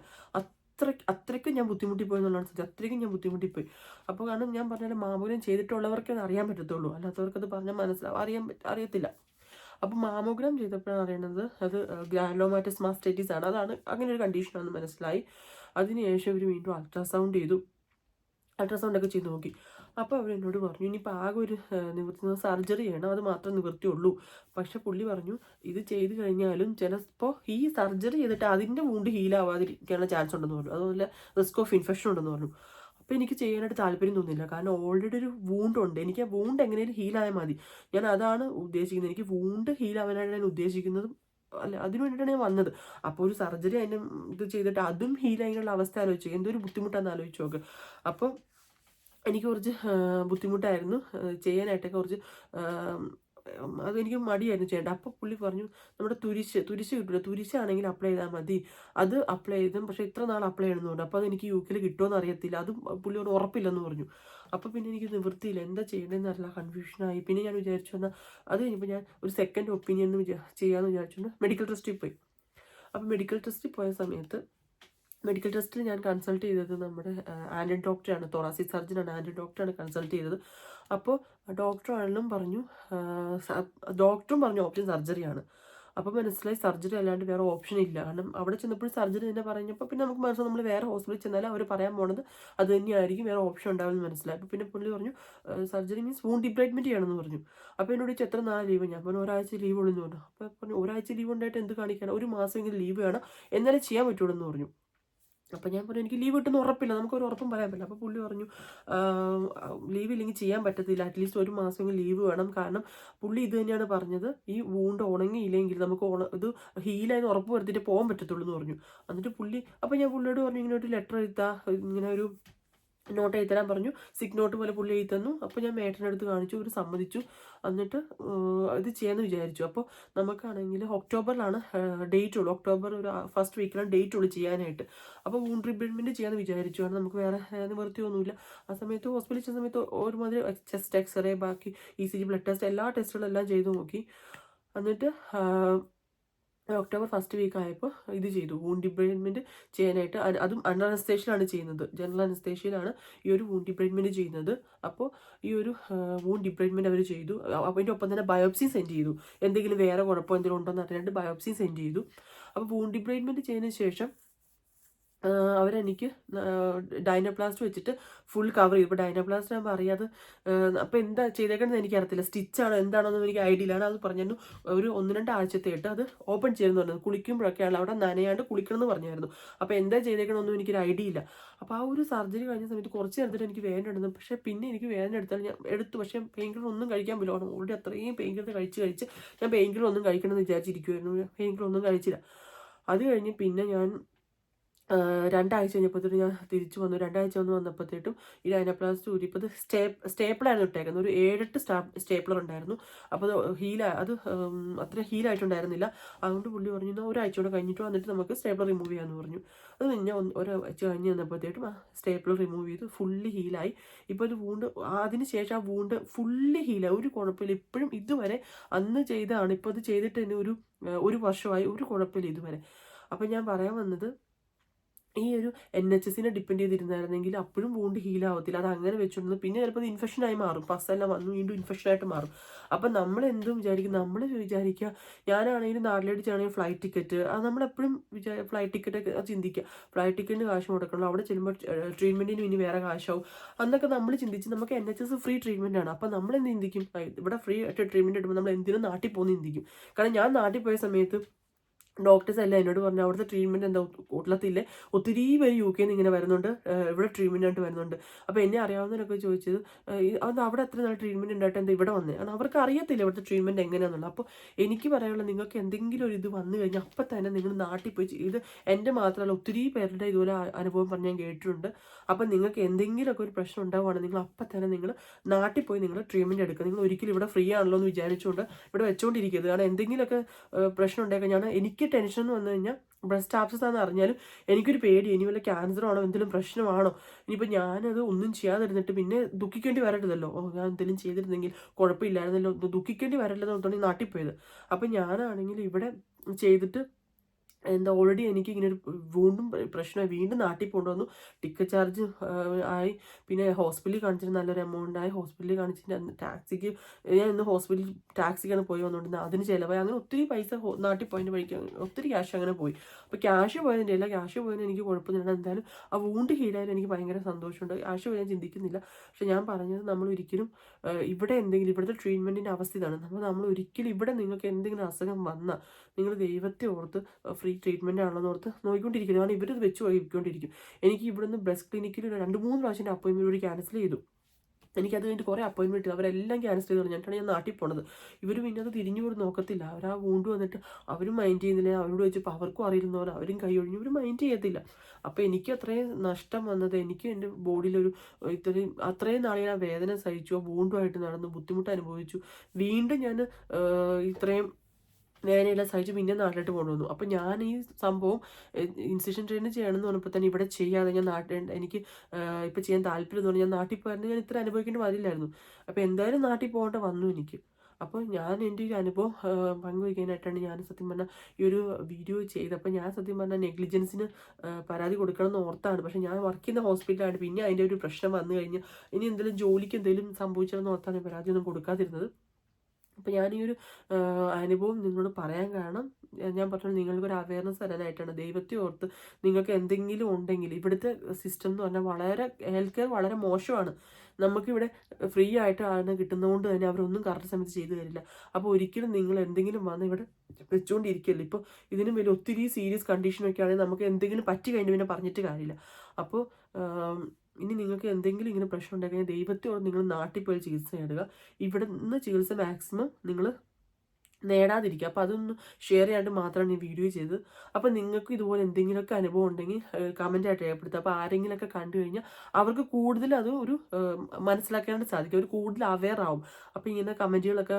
[SPEAKER 1] അത്ര അത്രയ്ക്കും ഞാൻ ബുദ്ധിമുട്ടിപ്പോയി എന്നുള്ളതാണ് സത്യം. അത്രയ്ക്കും ഞാൻ ബുദ്ധിമുട്ടിപ്പോയി. അപ്പോൾ കാരണം ഞാൻ പറഞ്ഞാൽ മാമോഗ്രാം ചെയ്തിട്ടുള്ളവർക്കേ അത് അറിയാൻ പറ്റത്തുള്ളൂ. അല്ലാത്തവർക്കത് പറഞ്ഞാൽ മനസ്സിലാവും അറിയാൻ അറിയത്തില്ല. അപ്പോൾ മാമോഗ്രാം ചെയ്തപ്പോഴാണ് അറിയുന്നത് അത് ഗ്രാൻഡോമാറ്റസ് മാസ്റ്റൈറ്റിസ് ആണ്. അതാണ് അങ്ങനെ ഒരു കണ്ടീഷനാണെന്ന് മനസ്സിലായി. അതിനുശേഷം ഇവർ വീണ്ടും അൾട്രാസൗണ്ട് ചെയ്തു. അൾട്രാസൗണ്ട് ഒക്കെ ചെയ്ത് നോക്കി. അപ്പോൾ അവർ എന്നോട് പറഞ്ഞു ഇനിയിപ്പോൾ ആകെ ഒരു നിവൃത്തി സർജറി ചെയ്യണം അത് മാത്രം നിവൃത്തിയുള്ളൂ പക്ഷെ പുള്ളി പറഞ്ഞു ഇത് ചെയ്ത് കഴിഞ്ഞാലും ചിലപ്പോൾ ഈ സർജറി ചെയ്തിട്ട് അതിന്റെ മൂണ്ട് ഹീലാവാതിരിക്കാനുള്ള ചാൻസ് ഉണ്ടെന്ന് പറഞ്ഞു. അതുപോലെ റിസ്ക് ഓഫ് ഇൻഫെക്ഷൻ ഉണ്ടെന്ന് പറഞ്ഞു. അപ്പോൾ എനിക്ക് ചെയ്യാനായിട്ട് താല്പര്യം തോന്നില്ല കാരണം ഓൾറെഡി ഒരു വൂണ്ട് ഉണ്ട്. എനിക്ക് ആ വൂണ്ട് എങ്ങനെയും ഹീലായാൽ മതി. ഞാൻ അതാണ് ഉദ്ദേശിക്കുന്നത്. എനിക്ക് വൂണ്ട് ഹീലാവാനായിട്ട് ഞാൻ ഉദ്ദേശിക്കുന്നതും അല്ല അതിന് വേണ്ടിയിട്ടാണ് ഞാൻ വന്നത്. അപ്പോൾ ഒരു സർജറി അതിന്റെ ഇത് ചെയ്തിട്ട് അതും ഹീലായിട്ടുള്ള അവസ്ഥ ആലോചിച്ചു? എന്തൊരു ബുദ്ധിമുട്ടാണെന്ന് ആലോചിച്ച്? നോക്ക് അപ്പോൾ എനിക്ക് കുറച്ച് ബുദ്ധിമുട്ടായിരുന്നു. ചെയ്യാനായിട്ടൊക്കെ കുറച്ച് അതെനിക്ക് മടിയായിരുന്നു ചെയ്യേണ്ടത്. അപ്പോൾ പുള്ളി പറഞ്ഞു നമ്മുടെ തുരിശ് തുരിശ് കിട്ടില്ല തുരിശാണെങ്കിൽ അപ്ലൈ ചെയ്താൽ മതി. അത് അപ്ലൈ ചെയ്തും പക്ഷേ ഇത്ര നാൾ അപ്ലൈ ചെയ്യണമെന്ന് പറഞ്ഞു. അപ്പോൾ അതെനിക്ക് യു കെയിൽ കിട്ടുമെന്ന് അറിയത്തില്ല. അത് പുള്ളിയോട് ഉറപ്പില്ലെന്ന് പറഞ്ഞു. അപ്പോൾ പിന്നെ എനിക്ക് നിവൃത്തിയില്ല. എന്താ ചെയ്യേണ്ടതെന്ന് അറിയില്ല. കൺഫ്യൂഷനായി പിന്നെ ഞാൻ വിചാരിച്ചു എന്നാൽ അത് കഴിഞ്ഞപ്പോൾ ഞാൻ ഒരു സെക്കൻഡ് ഒപ്പീനിയൻ ചെയ്യാമെന്ന് വിചാരിച്ചു മെഡിക്കൽ ട്രസ്റ്റിൽ പോയി. അപ്പോൾ മെഡിക്കൽ ട്രസ്റ്റിൽ പോയ സമയത്ത് മെഡിക്കൽ ടെസ്റ്റിൽ ഞാൻ കൺസൾട്ട് ചെയ്തത് നമ്മുടെ ആൻഡ് ഡോക്ടറാണ് തോറാസിക് സർജനാണ് ആൻഡ് ഡോക്ടറാണ് കൺസൾട്ട് ചെയ്തത്. അപ്പോൾ ഡോക്ടർ ആണെങ്കിലും പറഞ്ഞു ഡോക്ടറും പറഞ്ഞു ഓപ്ഷൻ സർജറിയാണ് അപ്പോൾ മനസ്സിലായി സർജറി അല്ലാണ്ട് വേറെ ഓപ്ഷൻ ഇല്ല. കാരണം അവിടെ ചെന്നപ്പോൾ സർജറി തന്നെ പറഞ്ഞപ്പോൾ പിന്നെ നമുക്ക് മനസ്സിലായി നമ്മൾ വേറെ ഹോസ്പിറ്റലിൽ ചെന്നാലും അവർ പറയാൻ പോണത് അത് തന്നെയായിരിക്കും വേറെ ഓപ്ഷൻ ഉണ്ടാവുമെന്ന് മനസ്സിലായി. അപ്പോൾ പിന്നെ പുള്ളി പറഞ്ഞു സർജറി മീൻസ് വൂൺ ഡിപ്ലേറ്റ്മെന്റ് ചെയ്യണമെന്ന് പറഞ്ഞു. അപ്പോൾ എന്നോട് ചോദിച്ചു എത്ര നാളെ ലീവ് ഞാൻ പറഞ്ഞു ഒരാഴ്ച ലീവ് ഉള്ളൂ എന്ന് പറഞ്ഞു. അപ്പോൾ പറഞ്ഞു ഒരാഴ്ച ലീവ് ഉണ്ടായിട്ട് എന്ത് കാണിക്കണം? ഒരു മാസമെങ്കിലും ലീവ് വേണം. എന്നാലേ ചെയ്യാൻ പറ്റുള്ളൂ എന്ന് പറഞ്ഞു. അപ്പം ഞാൻ പറഞ്ഞു എനിക്ക് ലീവ് കിട്ടുന്ന ഉറപ്പില്ല. നമുക്കൊരു ഉറപ്പും പറയാൻ പറ്റില്ല. അപ്പോൾ പുള്ളി പറഞ്ഞു ലീവ് ഇല്ലെങ്കിൽ ചെയ്യാൻ പറ്റത്തില്ല. അറ്റ്ലീസ്റ്റ് ഒരു മാസം ലീവ് വേണം. കാരണം പുള്ളി ഇത് തന്നെയാണ് പറഞ്ഞത് ഈ വൂണ്ട് ഉണങ്ങിയില്ലെങ്കിൽ നമുക്ക് ഉണ ഇത് ഹീലായെന്ന് ഉറപ്പ് വരുത്തിയിട്ട് പോകാൻ പറ്റത്തുള്ളൂ എന്ന് പറഞ്ഞു. എന്നിട്ട് പുള്ളി അപ്പോൾ ഞാൻ പുള്ളിയോട് പറഞ്ഞു ഇങ്ങനെ ഒരു ലെറ്റർ എഴുതാ ഇങ്ങനെ ഒരു നോട്ട് എഴുതി തരാൻ പറഞ്ഞു. സിക് നോട്ട് പോലെ പുള്ളി എഴുതി തന്നു. അപ്പോൾ ഞാൻ മേട്ടനടുത്ത് കാണിച്ചു. ഒരു സമ്മതിച്ചു. എന്നിട്ട് ഇത് ചെയ്യാമെന്ന് വിചാരിച്ചു. അപ്പോൾ നമുക്കാണെങ്കിൽ ഒക്ടോബറിലാണ് ഡേറ്റ് ഉള്ളൂ. ഒക്ടോബർ ഒരു ഫസ്റ്റ് വീക്കിലാണ് ഡേറ്റ് ഉള്ളൂ ചെയ്യാനായിട്ട്. അപ്പോൾ വൂണ്ട് റിബിൽമെന്റ് ചെയ്യാമെന്ന് വിചാരിച്ചു. കാരണം നമുക്ക് വേറെ നിവൃത്തിയൊന്നുമില്ല ആ സമയത്ത് ഹോസ്പിറ്റലിൽ ചെന്ന സമയത്ത് ഒരുമാതിരി ചെസ്റ്റ് എക്സ്റേ ബാക്കി E C G blood test എല്ലാ ടെസ്റ്റുകളും എല്ലാം ചെയ്തു നോക്കി. എന്നിട്ട് ഒക്ടോബർ ഫസ്റ്റ് വീക്ക് ആയപ്പോൾ ഇത് ചെയ്തു. വൂണ്ട് ഡിബ്രൈൻമെന്റ് ചെയ്യാനായിട്ട് അതും അണ്ടർ അനസ്തേഷ്യയിലാണ് ചെയ്യുന്നത്. ജനറൽ അനസ്തേഷ്യയിലാണ് ഈ ഒരു വൂണ്ട് ഡിബ്രൈൻമെന്റ് ചെയ്യുന്നത്. അപ്പോൾ ഈ ഒരു വൂണ്ട് ഡിബ്രൈൻമെന്റ് അവർ ചെയ്തു. അതിന്റെ ഒപ്പം തന്നെ ബയോപ്സി സെൻഡ് ചെയ്തു. എന്തെങ്കിലും വേറെ കുഴപ്പം എന്തെങ്കിലും ഉണ്ടോ എന്ന് അറിയാണ്ട് ബയോപ്സി സെൻഡ് ചെയ്തു. അപ്പോൾ വൂണ്ട് ഡിബ്രൈൻമെന്റ് ചെയ്തതിന് ശേഷം അവരെനിക്ക് ഡൈനോപ്ലാസ്റ്റ് വെച്ചിട്ട് ഫുൾ കവർ ചെയ്യും ഇപ്പോൾ ഡൈനോപ്ലാസ്റ്റ് ആകുമ്പോൾ അറിയാതെ അപ്പോൾ എന്താ ചെയ്തേക്കണമെന്ന് എനിക്കറിയത്തില്ല. സ്റ്റിച്ചാണോ എന്താണോന്ന് എനിക്ക് ഐഡിയ ഇല്ലാണ് അത് പറഞ്ഞു ഒരു ഒന്ന് രണ്ട് ആഴ്ചത്തേട്ട് അത് ഓപ്പൺ ചെയ്യുമെന്ന് പറഞ്ഞത് കുളിക്കുമ്പോഴൊക്കെയാണ് അവിടെ നനയാണ്ട് കുളിക്കണം എന്ന് പറഞ്ഞായിരുന്നു. അപ്പോൾ എന്താ ചെയ്തേക്കണമെന്നൊന്നും എനിക്കൊരു ഐഡിയ ഇല്ല. അപ്പോൾ ആ ഒരു സർജറി കഴിഞ്ഞ സമയത്ത് കുറച്ച് നേരത്തിട്ട് എനിക്ക് വേദന എടുത്തു പക്ഷേ പിന്നെ എനിക്ക് വേദന എടുത്താൽ ഞാൻ എടുത്തു. പക്ഷേ പെയിൻ കിലർ ഒന്നും കഴിക്കാൻ പറ്റില്ല ഓൾറെഡി അത്രയും പെയിൻ കിലർ കഴിച്ച് കഴിച്ച് ഞാൻ പെയിൻ കിലർ ഒന്നും കഴിക്കണമെന്ന് വിചാരിച്ചിരിക്കുമായിരുന്നു പെയിൻ കിലർ ഒന്നും കഴിച്ചില്ല. അത് കഴിഞ്ഞ് പിന്നെ ഞാൻ രണ്ടാഴ്ച കഴിഞ്ഞപ്പോഴത്തേക്കും ഞാൻ തിരിച്ചു വന്നു. രണ്ടാഴ്ച വന്ന് വന്നപ്പോഴത്തേട്ടും ഈ ഡൈനപ്ലാസ്റ്റ് ഊരിപ്പത് സ്റ്റേ സ്റ്റേപ്പിളായിരുന്നു ഇട്ടേക്കുന്നത്. ഒരു ഏഴെട്ട് സ്റ്റാ സ്റ്റേപ്പിളർ ഉണ്ടായിരുന്നു. അപ്പോൾ ഹീല അത് അത്ര ഹീലായിട്ടുണ്ടായിരുന്നില്ല അതുകൊണ്ട് പുള്ളി പറഞ്ഞു എന്നാൽ ഒരാഴ്ച കൂടെ കഴിഞ്ഞിട്ട് വന്നിട്ട് നമുക്ക് സ്റ്റേപ്പിളർ റിമൂവ് ചെയ്യാമെന്ന് പറഞ്ഞു. അത് ഞാൻ ഒരാഴ്ച കഴിഞ്ഞ് വന്നപ്പോഴത്തേട്ടും ആ സ്റ്റേപ്പിളർ റിമൂവ് ചെയ്ത് ഫുള്ളി ഹീലായി ഇപ്പോൾ ഒരു വൂണ്ട് അതിന് ശേഷം ആ വൂണ്ട് ഫുള്ളി ഹീലായി ഒരു കുഴപ്പമില്ല. ഇപ്പോഴും ഇതുവരെ അന്ന് ചെയ്തതാണ്. ഇപ്പോൾ അത് ചെയ്തിട്ട് തന്നെ ഒരു ഒരു വർഷമായി. ഒരു കുഴപ്പമില്ല ഇതുവരെ. അപ്പം ഞാൻ പറയാൻ വന്നത് ഈ ഒരു എൻ എച്ച് എസിനെ ഡിപ്പെൻഡ് ചെയ്തിരുന്നായിരുന്നെങ്കിൽ അപ്പോഴും വൂണ്ട് ഹീലാവത്തില്ല അത് അങ്ങനെ വെച്ചിട്ടുണ്ട് പിന്നെ ചിലപ്പോൾ അത് ഇൻഫെക്ഷനായി മാറും. പസ്സെല്ലാം വന്നു വീണ്ടും ഇൻഫെക്ഷൻ ആയിട്ട് മാറും. അപ്പം നമ്മൾ എന്തും വിചാരിക്കും. നമ്മൾ വിചാരിക്കുക ഞാനാണെങ്കിലും നാട്ടിലടിച്ചാണെങ്കിൽ ഫ്ലൈറ്റ് ടിക്കറ്റ് അത് നമ്മളെപ്പോഴും വിചാ ഫ്ലൈറ്റ് ടിക്കറ്റ് ഒക്കെ ചിന്തിക്കുക. ഫ്ലൈറ്റ് ടിക്കറ്റിന് കാശ് കൊടുക്കണം അവിടെ ചെല്ലുമ്പോൾ ട്രീറ്റ്മെന്റിന് ഇനി വേറെ കാശാവും. അന്നൊക്കെ നമ്മൾ ചിന്തിച്ച് നമുക്ക് N H S free treatment ആണ്. അപ്പം നമ്മൾ എന്ത് ചിന്തിക്കും ഇവിടെ ഫ്രീ ആയിട്ട് ട്രീറ്റ്മെന്റ് കിട്ടുമ്പോൾ നമ്മൾ എന്തിനും നാട്ടിൽ പോകുന്ന ചിന്തിക്കും. കാരണം ഞാൻ നാട്ടിൽ പോയ സമയത്ത് ഡോക്ടേഴ്സ് എല്ലാം എന്നോട് പറഞ്ഞു അവിടുത്തെ ട്രീറ്റ്മെന്റ് എന്താ? കൂട്ടലത്തില്ലേ ഒത്തിരി പേര് യു കെയിൽ നിന്ന് ഇങ്ങനെ വരുന്നുണ്ട്. ഇവിടെ ട്രീറ്റ്മെന്റായിട്ട് വരുന്നുണ്ട്. അപ്പോൾ എന്നെ അറിയാവുന്നവരൊക്കെ ചോദിച്ചത് അത് അവിടെ അത്ര നല്ല ട്രീറ്റ്മെന്റ് ഉണ്ടായിട്ട് എന്താ ഇവിടെ വന്നേ? കാരണം അവർക്ക് അറിയത്തില്ല ഇവിടുത്തെ ട്രീറ്റ്മെന്റ് എങ്ങനെയാണെന്നുള്ളത് അപ്പോൾ എനിക്ക് പറയാനുള്ള നിങ്ങൾക്ക് എന്തെങ്കിലും ഒരു ഇത് വന്നു കഴിഞ്ഞാൽ അപ്പം തന്നെ നിങ്ങൾ നാട്ടിൽ പോയി. ഇത് എന്റെ മാത്രമല്ല ഒത്തിരി പേരുടെ ഇതുപോലെ അനുഭവം പറഞ്ഞ് ഞാൻ കേട്ടിട്ടുണ്ട്. അപ്പം നിങ്ങൾക്ക് എന്തെങ്കിലുമൊക്കെ ഒരു പ്രശ്നം ഉണ്ടാവുകയാണെങ്കിൽ നിങ്ങൾ അപ്പം തന്നെ നിങ്ങൾ നാട്ടിൽ പോയി നിങ്ങൾ ട്രീറ്റ്മെന്റ് എടുക്കുക. നിങ്ങൾ ഒരിക്കലും ഇവിടെ ഫ്രീ ആണല്ലോ എന്ന് വിചാരിച്ചുകൊണ്ട് ഇവിടെ വെച്ചുകൊണ്ടിരിക്കരുത് കാരണം എന്തെങ്കിലുമൊക്കെ പ്രശ്നം ഉണ്ടായി ഞാൻ എനിക്ക് ടെൻഷൻ വന്നു കഴിഞ്ഞാൽ ബ്രസ്റ്റ് ആപ്സസ് ആണെന്ന് അറിഞ്ഞാലും എനിക്കൊരു പേടി. ഇനി വല്ല ക്യാൻസറാണോ എന്തെങ്കിലും പ്രശ്നമാണോ ഇനിയിപ്പോൾ ഞാനത് ഒന്നും ചെയ്യാതിരുന്നിട്ട് പിന്നെ ദുഃഖിക്കേണ്ടി വരരുതല്ലോ. ഓ ഞാൻ എന്തെങ്കിലും ചെയ്തിരുന്നെങ്കിൽ കുഴപ്പമില്ലായിരുന്നല്ലോ ദുഃഖിക്കേണ്ടി വരരുതെന്ന് തോന്നി നാട്ടിൽ പോയത്. അപ്പം ഞാനാണെങ്കിൽ ഇവിടെ ചെയ്തിട്ട് എന്താ ഓൾറെഡി എനിക്ക് ഇങ്ങനെ ഒരു വീണ്ടും പ്രശ്നമായി വീണ്ടും നാട്ടിൽ കൊണ്ടുവന്നു. ടിക്കറ്റ് ചാർജ് ആയി. പിന്നെ ഹോസ്പിറ്റലിൽ കാണിച്ചിട്ട് നല്ലൊരു എമൗണ്ട് ആയി. ഹോസ്പിറ്റലിൽ കാണിച്ചിട്ട് ടാക്സിക്ക് ഞാൻ ഇന്ന് ഹോസ്പിറ്റലിൽ ടാക്സിക്കാണ് പോയി വന്നുകൊണ്ടിരുന്നത് അതിന് ചിലവായി. അങ്ങനെ ഒത്തിരി പൈസ നാട്ടിൽ പോയതിന്റെ വഴിക്ക് ഒത്തിരി ക്യാഷ് അങ്ങനെ പോയി. അപ്പോൾ ക്യാഷ് പോയതിന്റെ അല്ല ക്യാഷ് പോയതിന് എനിക്ക് കുഴപ്പമൊന്നുമില്ല. എന്തായാലും ആ വൂണ്ട് ഹീലായാലും എനിക്ക് ഭയങ്കര സന്തോഷമുണ്ട്. ക്യാഷ് പോയി ഞാൻ ചിന്തിക്കുന്നില്ല. പക്ഷെ ഞാൻ പറഞ്ഞത് നമ്മൾ ഒരിക്കലും ഇവിടെ എന്തെങ്കിലും ഇവിടുത്തെ ട്രീറ്റ്മെന്റിന്റെ അവസ്ഥ ഇതാണ്. നമ്മൾ നമ്മൾ ഒരിക്കലും ഇവിടെ നിങ്ങൾക്ക് എന്തെങ്കിലും അസുഖം വന്നാൽ നിങ്ങൾ ദൈവത്തെ ഓർത്ത് ഫ്രീ ട്രീറ്റ്മെന്റ് ആണെന്ന് ഓർത്ത് നോക്കിക്കൊണ്ടിരിക്കുന്നത് കാരണം ഇവരത് വെച്ച് വഹിക്കൊണ്ടിരിക്കും എനിക്ക് ഇവിടുന്ന് ബ്രസ്റ്റ് ക്ലിനിക്കിൽ രണ്ട് മൂന്ന് പ്രാവശ്യം അപ്പോയിൻമെന്റ് കൂടി ക്യാൻസൽ ചെയ്തു. എനിക്കത് കഴിഞ്ഞിട്ട് കുറേ അപ്പോയിൻമെന്റ് അവരെല്ലാം ക്യാൻസൽ ചെയ്ത്. പറഞ്ഞിട്ടാണ് ഞാൻ നാട്ടിൽ പോണത്. ഇവർ പിന്നെ അത് തിരിഞ്ഞു പോലും നോക്കത്തില്ല. അവർ ആ വൂണ്ട് വന്നിട്ട് അവരും മൈൻഡ് ചെയ്യുന്നില്ല. അവരോട് വെച്ചപ്പോൾ അവർക്കും അറിയുന്നവർ അവരും കൈ ഒഴിഞ്ഞു ഇവർ മൈൻഡ് ചെയ്യത്തില്ല. അപ്പോൾ എനിക്ക് അത്രയും നഷ്ടം വന്നത് എനിക്ക് എന്റെ ബോഡിയിലൊരു ഇത്രയും അത്രയും നാളെ ഞാൻ വേദന സഹിച്ചു. ആ വൂണ്ടുമായിട്ട് നടന്നു ബുദ്ധിമുട്ട് അനുഭവിച്ചു. വീണ്ടും ഞാൻ ഇത്രയും വേദനയെല്ലാം സഹിച്ച് പിന്നെ നാട്ടിലോട്ട് കൊണ്ടുവന്നു അപ്പോൾ ഞാൻ ഈ സംഭവം ഇൻസിഷൻ ട്രെയിനിങ് ചെയ്യണമെന്ന് പറഞ്ഞപ്പോൾ തന്നെ ഇവിടെ ചെയ്യാതെ ഞാൻ നാട്ടിൽ എനിക്ക് ഇപ്പോൾ ചെയ്യാൻ താല്പര്യം പറഞ്ഞാൽ ഞാൻ നാട്ടിൽ പോയിരുന്നു ഞാൻ ഇത്ര അനുഭവിക്കേണ്ടി വരില്ലായിരുന്നു അപ്പോൾ എന്തായാലും നാട്ടിൽ പോകേണ്ട വന്നു എനിക്ക്. അപ്പോൾ ഞാൻ എന്റെ ഒരു അനുഭവം പങ്കുവയ്ക്കാനായിട്ടാണ് ഞാൻ സത്യം പറഞ്ഞാൽ ഈ ഒരു വീഡിയോ ചെയ്തപ്പോൾ ഞാൻ സത്യം പറഞ്ഞാൽ നെഗ്ലിജൻസിന് പരാതി കൊടുക്കണം എന്ന് ഓർത്താണ്. പക്ഷേ ഞാൻ വർക്ക് ചെയ്യുന്ന ഹോസ്പിറ്റലാണ് പിന്നെ അതിന്റെ ഒരു പ്രശ്നം വന്നു കഴിഞ്ഞാൽ ഇനി എന്തെങ്കിലും ജോലിക്ക് എന്തെങ്കിലും സംഭവിച്ചതെന്ന് ഓർത്താണ് പരാതിയൊന്നും കൊടുക്കാതിരുന്നത്. അപ്പോൾ ഞാൻ ഈ ഒരു അനുഭവം നിങ്ങളോട് പറയാൻ കാരണം ഞാൻ- പറഞ്ഞു നിങ്ങൾക്കൊരു അവയർനെസ് തരാനായിട്ടാണ്. ദൈവത്തെ ഓർത്ത് നിങ്ങൾക്ക് എന്തെങ്കിലും ഉണ്ടെങ്കിൽ ഇവിടുത്തെ സിസ്റ്റം എന്ന് പറഞ്ഞാൽ വളരെ ഹെൽത്ത് കെയർ വളരെ മോശമാണ്. നമുക്കിവിടെ ഫ്രീ ആയിട്ട് ആയിട്ടാണ് കിട്ടുന്നതുകൊണ്ട് തന്നെ അവരൊന്നും കറക്റ്റ് സമയത്ത് ചെയ്തു തരില്ല. അപ്പോൾ ഒരിക്കലും നിങ്ങൾ എന്തെങ്കിലും വന്ന് ഇവിടെ വെച്ചുകൊണ്ടിരിക്കില്ല ഇപ്പോൾ ഇതിനും വലിയ ഒത്തിരി സീരിയസ് കണ്ടീഷനൊക്കെ ആണെങ്കിൽ നമുക്ക് എന്തെങ്കിലും പറ്റി കഴിഞ്ഞ് പിന്നെ പറഞ്ഞിട്ട് കാര്യമില്ല. അപ്പോൾ ഇനി നിങ്ങൾക്ക് എന്തെങ്കിലും ഇങ്ങനെ പ്രശ്നം ഉണ്ടെങ്കിൽ ദൈവത്തോട് നിങ്ങൾ നാട്ടിൽ പോയി ചികിത്സ നേടുക. ഇവിടെ നിന്ന് ചികിത്സ മാക്സിമം നിങ്ങൾ നേടാതിരിക്കുക. അപ്പോൾ അതൊന്ന് ഷെയർ ചെയ്യാണ്ട് മാത്രമാണ് ഈ വീഡിയോ ചെയ്തത്. അപ്പോൾ നിങ്ങൾക്ക് ഇതുപോലെ എന്തെങ്കിലുമൊക്കെ അനുഭവം ഉണ്ടെങ്കിൽ കമന്റായിട്ട് രേഖപ്പെടുത്തുക. അപ്പോൾ ആരെങ്കിലുമൊക്കെ കണ്ടു കഴിഞ്ഞാൽ അവർക്ക് കൂടുതൽ അത് ഒരു മനസ്സിലാക്കാനായിട്ട് സാധിക്കും. അവർ കൂടുതൽ അവെയർ ആവും. അപ്പോൾ ഇങ്ങനെ കമന്റുകളൊക്കെ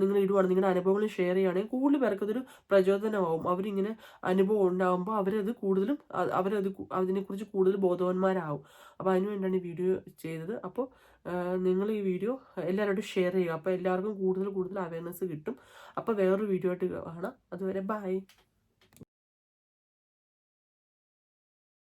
[SPEAKER 1] നിങ്ങൾ ഇടുവാണ് നിങ്ങളുടെ അനുഭവങ്ങൾ ഷെയർ ചെയ്യുകയാണെങ്കിൽ കൂടുതൽ പേർക്ക് അതൊരു പ്രചോദനമാവും. അവരിങ്ങനെ അനുഭവം ഉണ്ടാകുമ്പോൾ അവരത് കൂടുതലും അവരത് അതിനെക്കുറിച്ച് കൂടുതൽ ബോധവാന്മാരാവും. അപ്പോൾ അതിനുവേണ്ടിയാണ് ഈ വീഡിയോ ചെയ്തത്. അപ്പോൾ നിങ്ങൾ ഈ വീഡിയോ എല്ലാവരോടും ഷെയർ ചെയ്യുക. അപ്പോൾ എല്ലാവർക്കും കൂടുതൽ കൂടുതൽ അവയർനെസ് കിട്ടും. അപ്പോൾ വേറൊരു വീഡിയോ ആയിട്ട് കാണാം. അതുവരെ ബൈ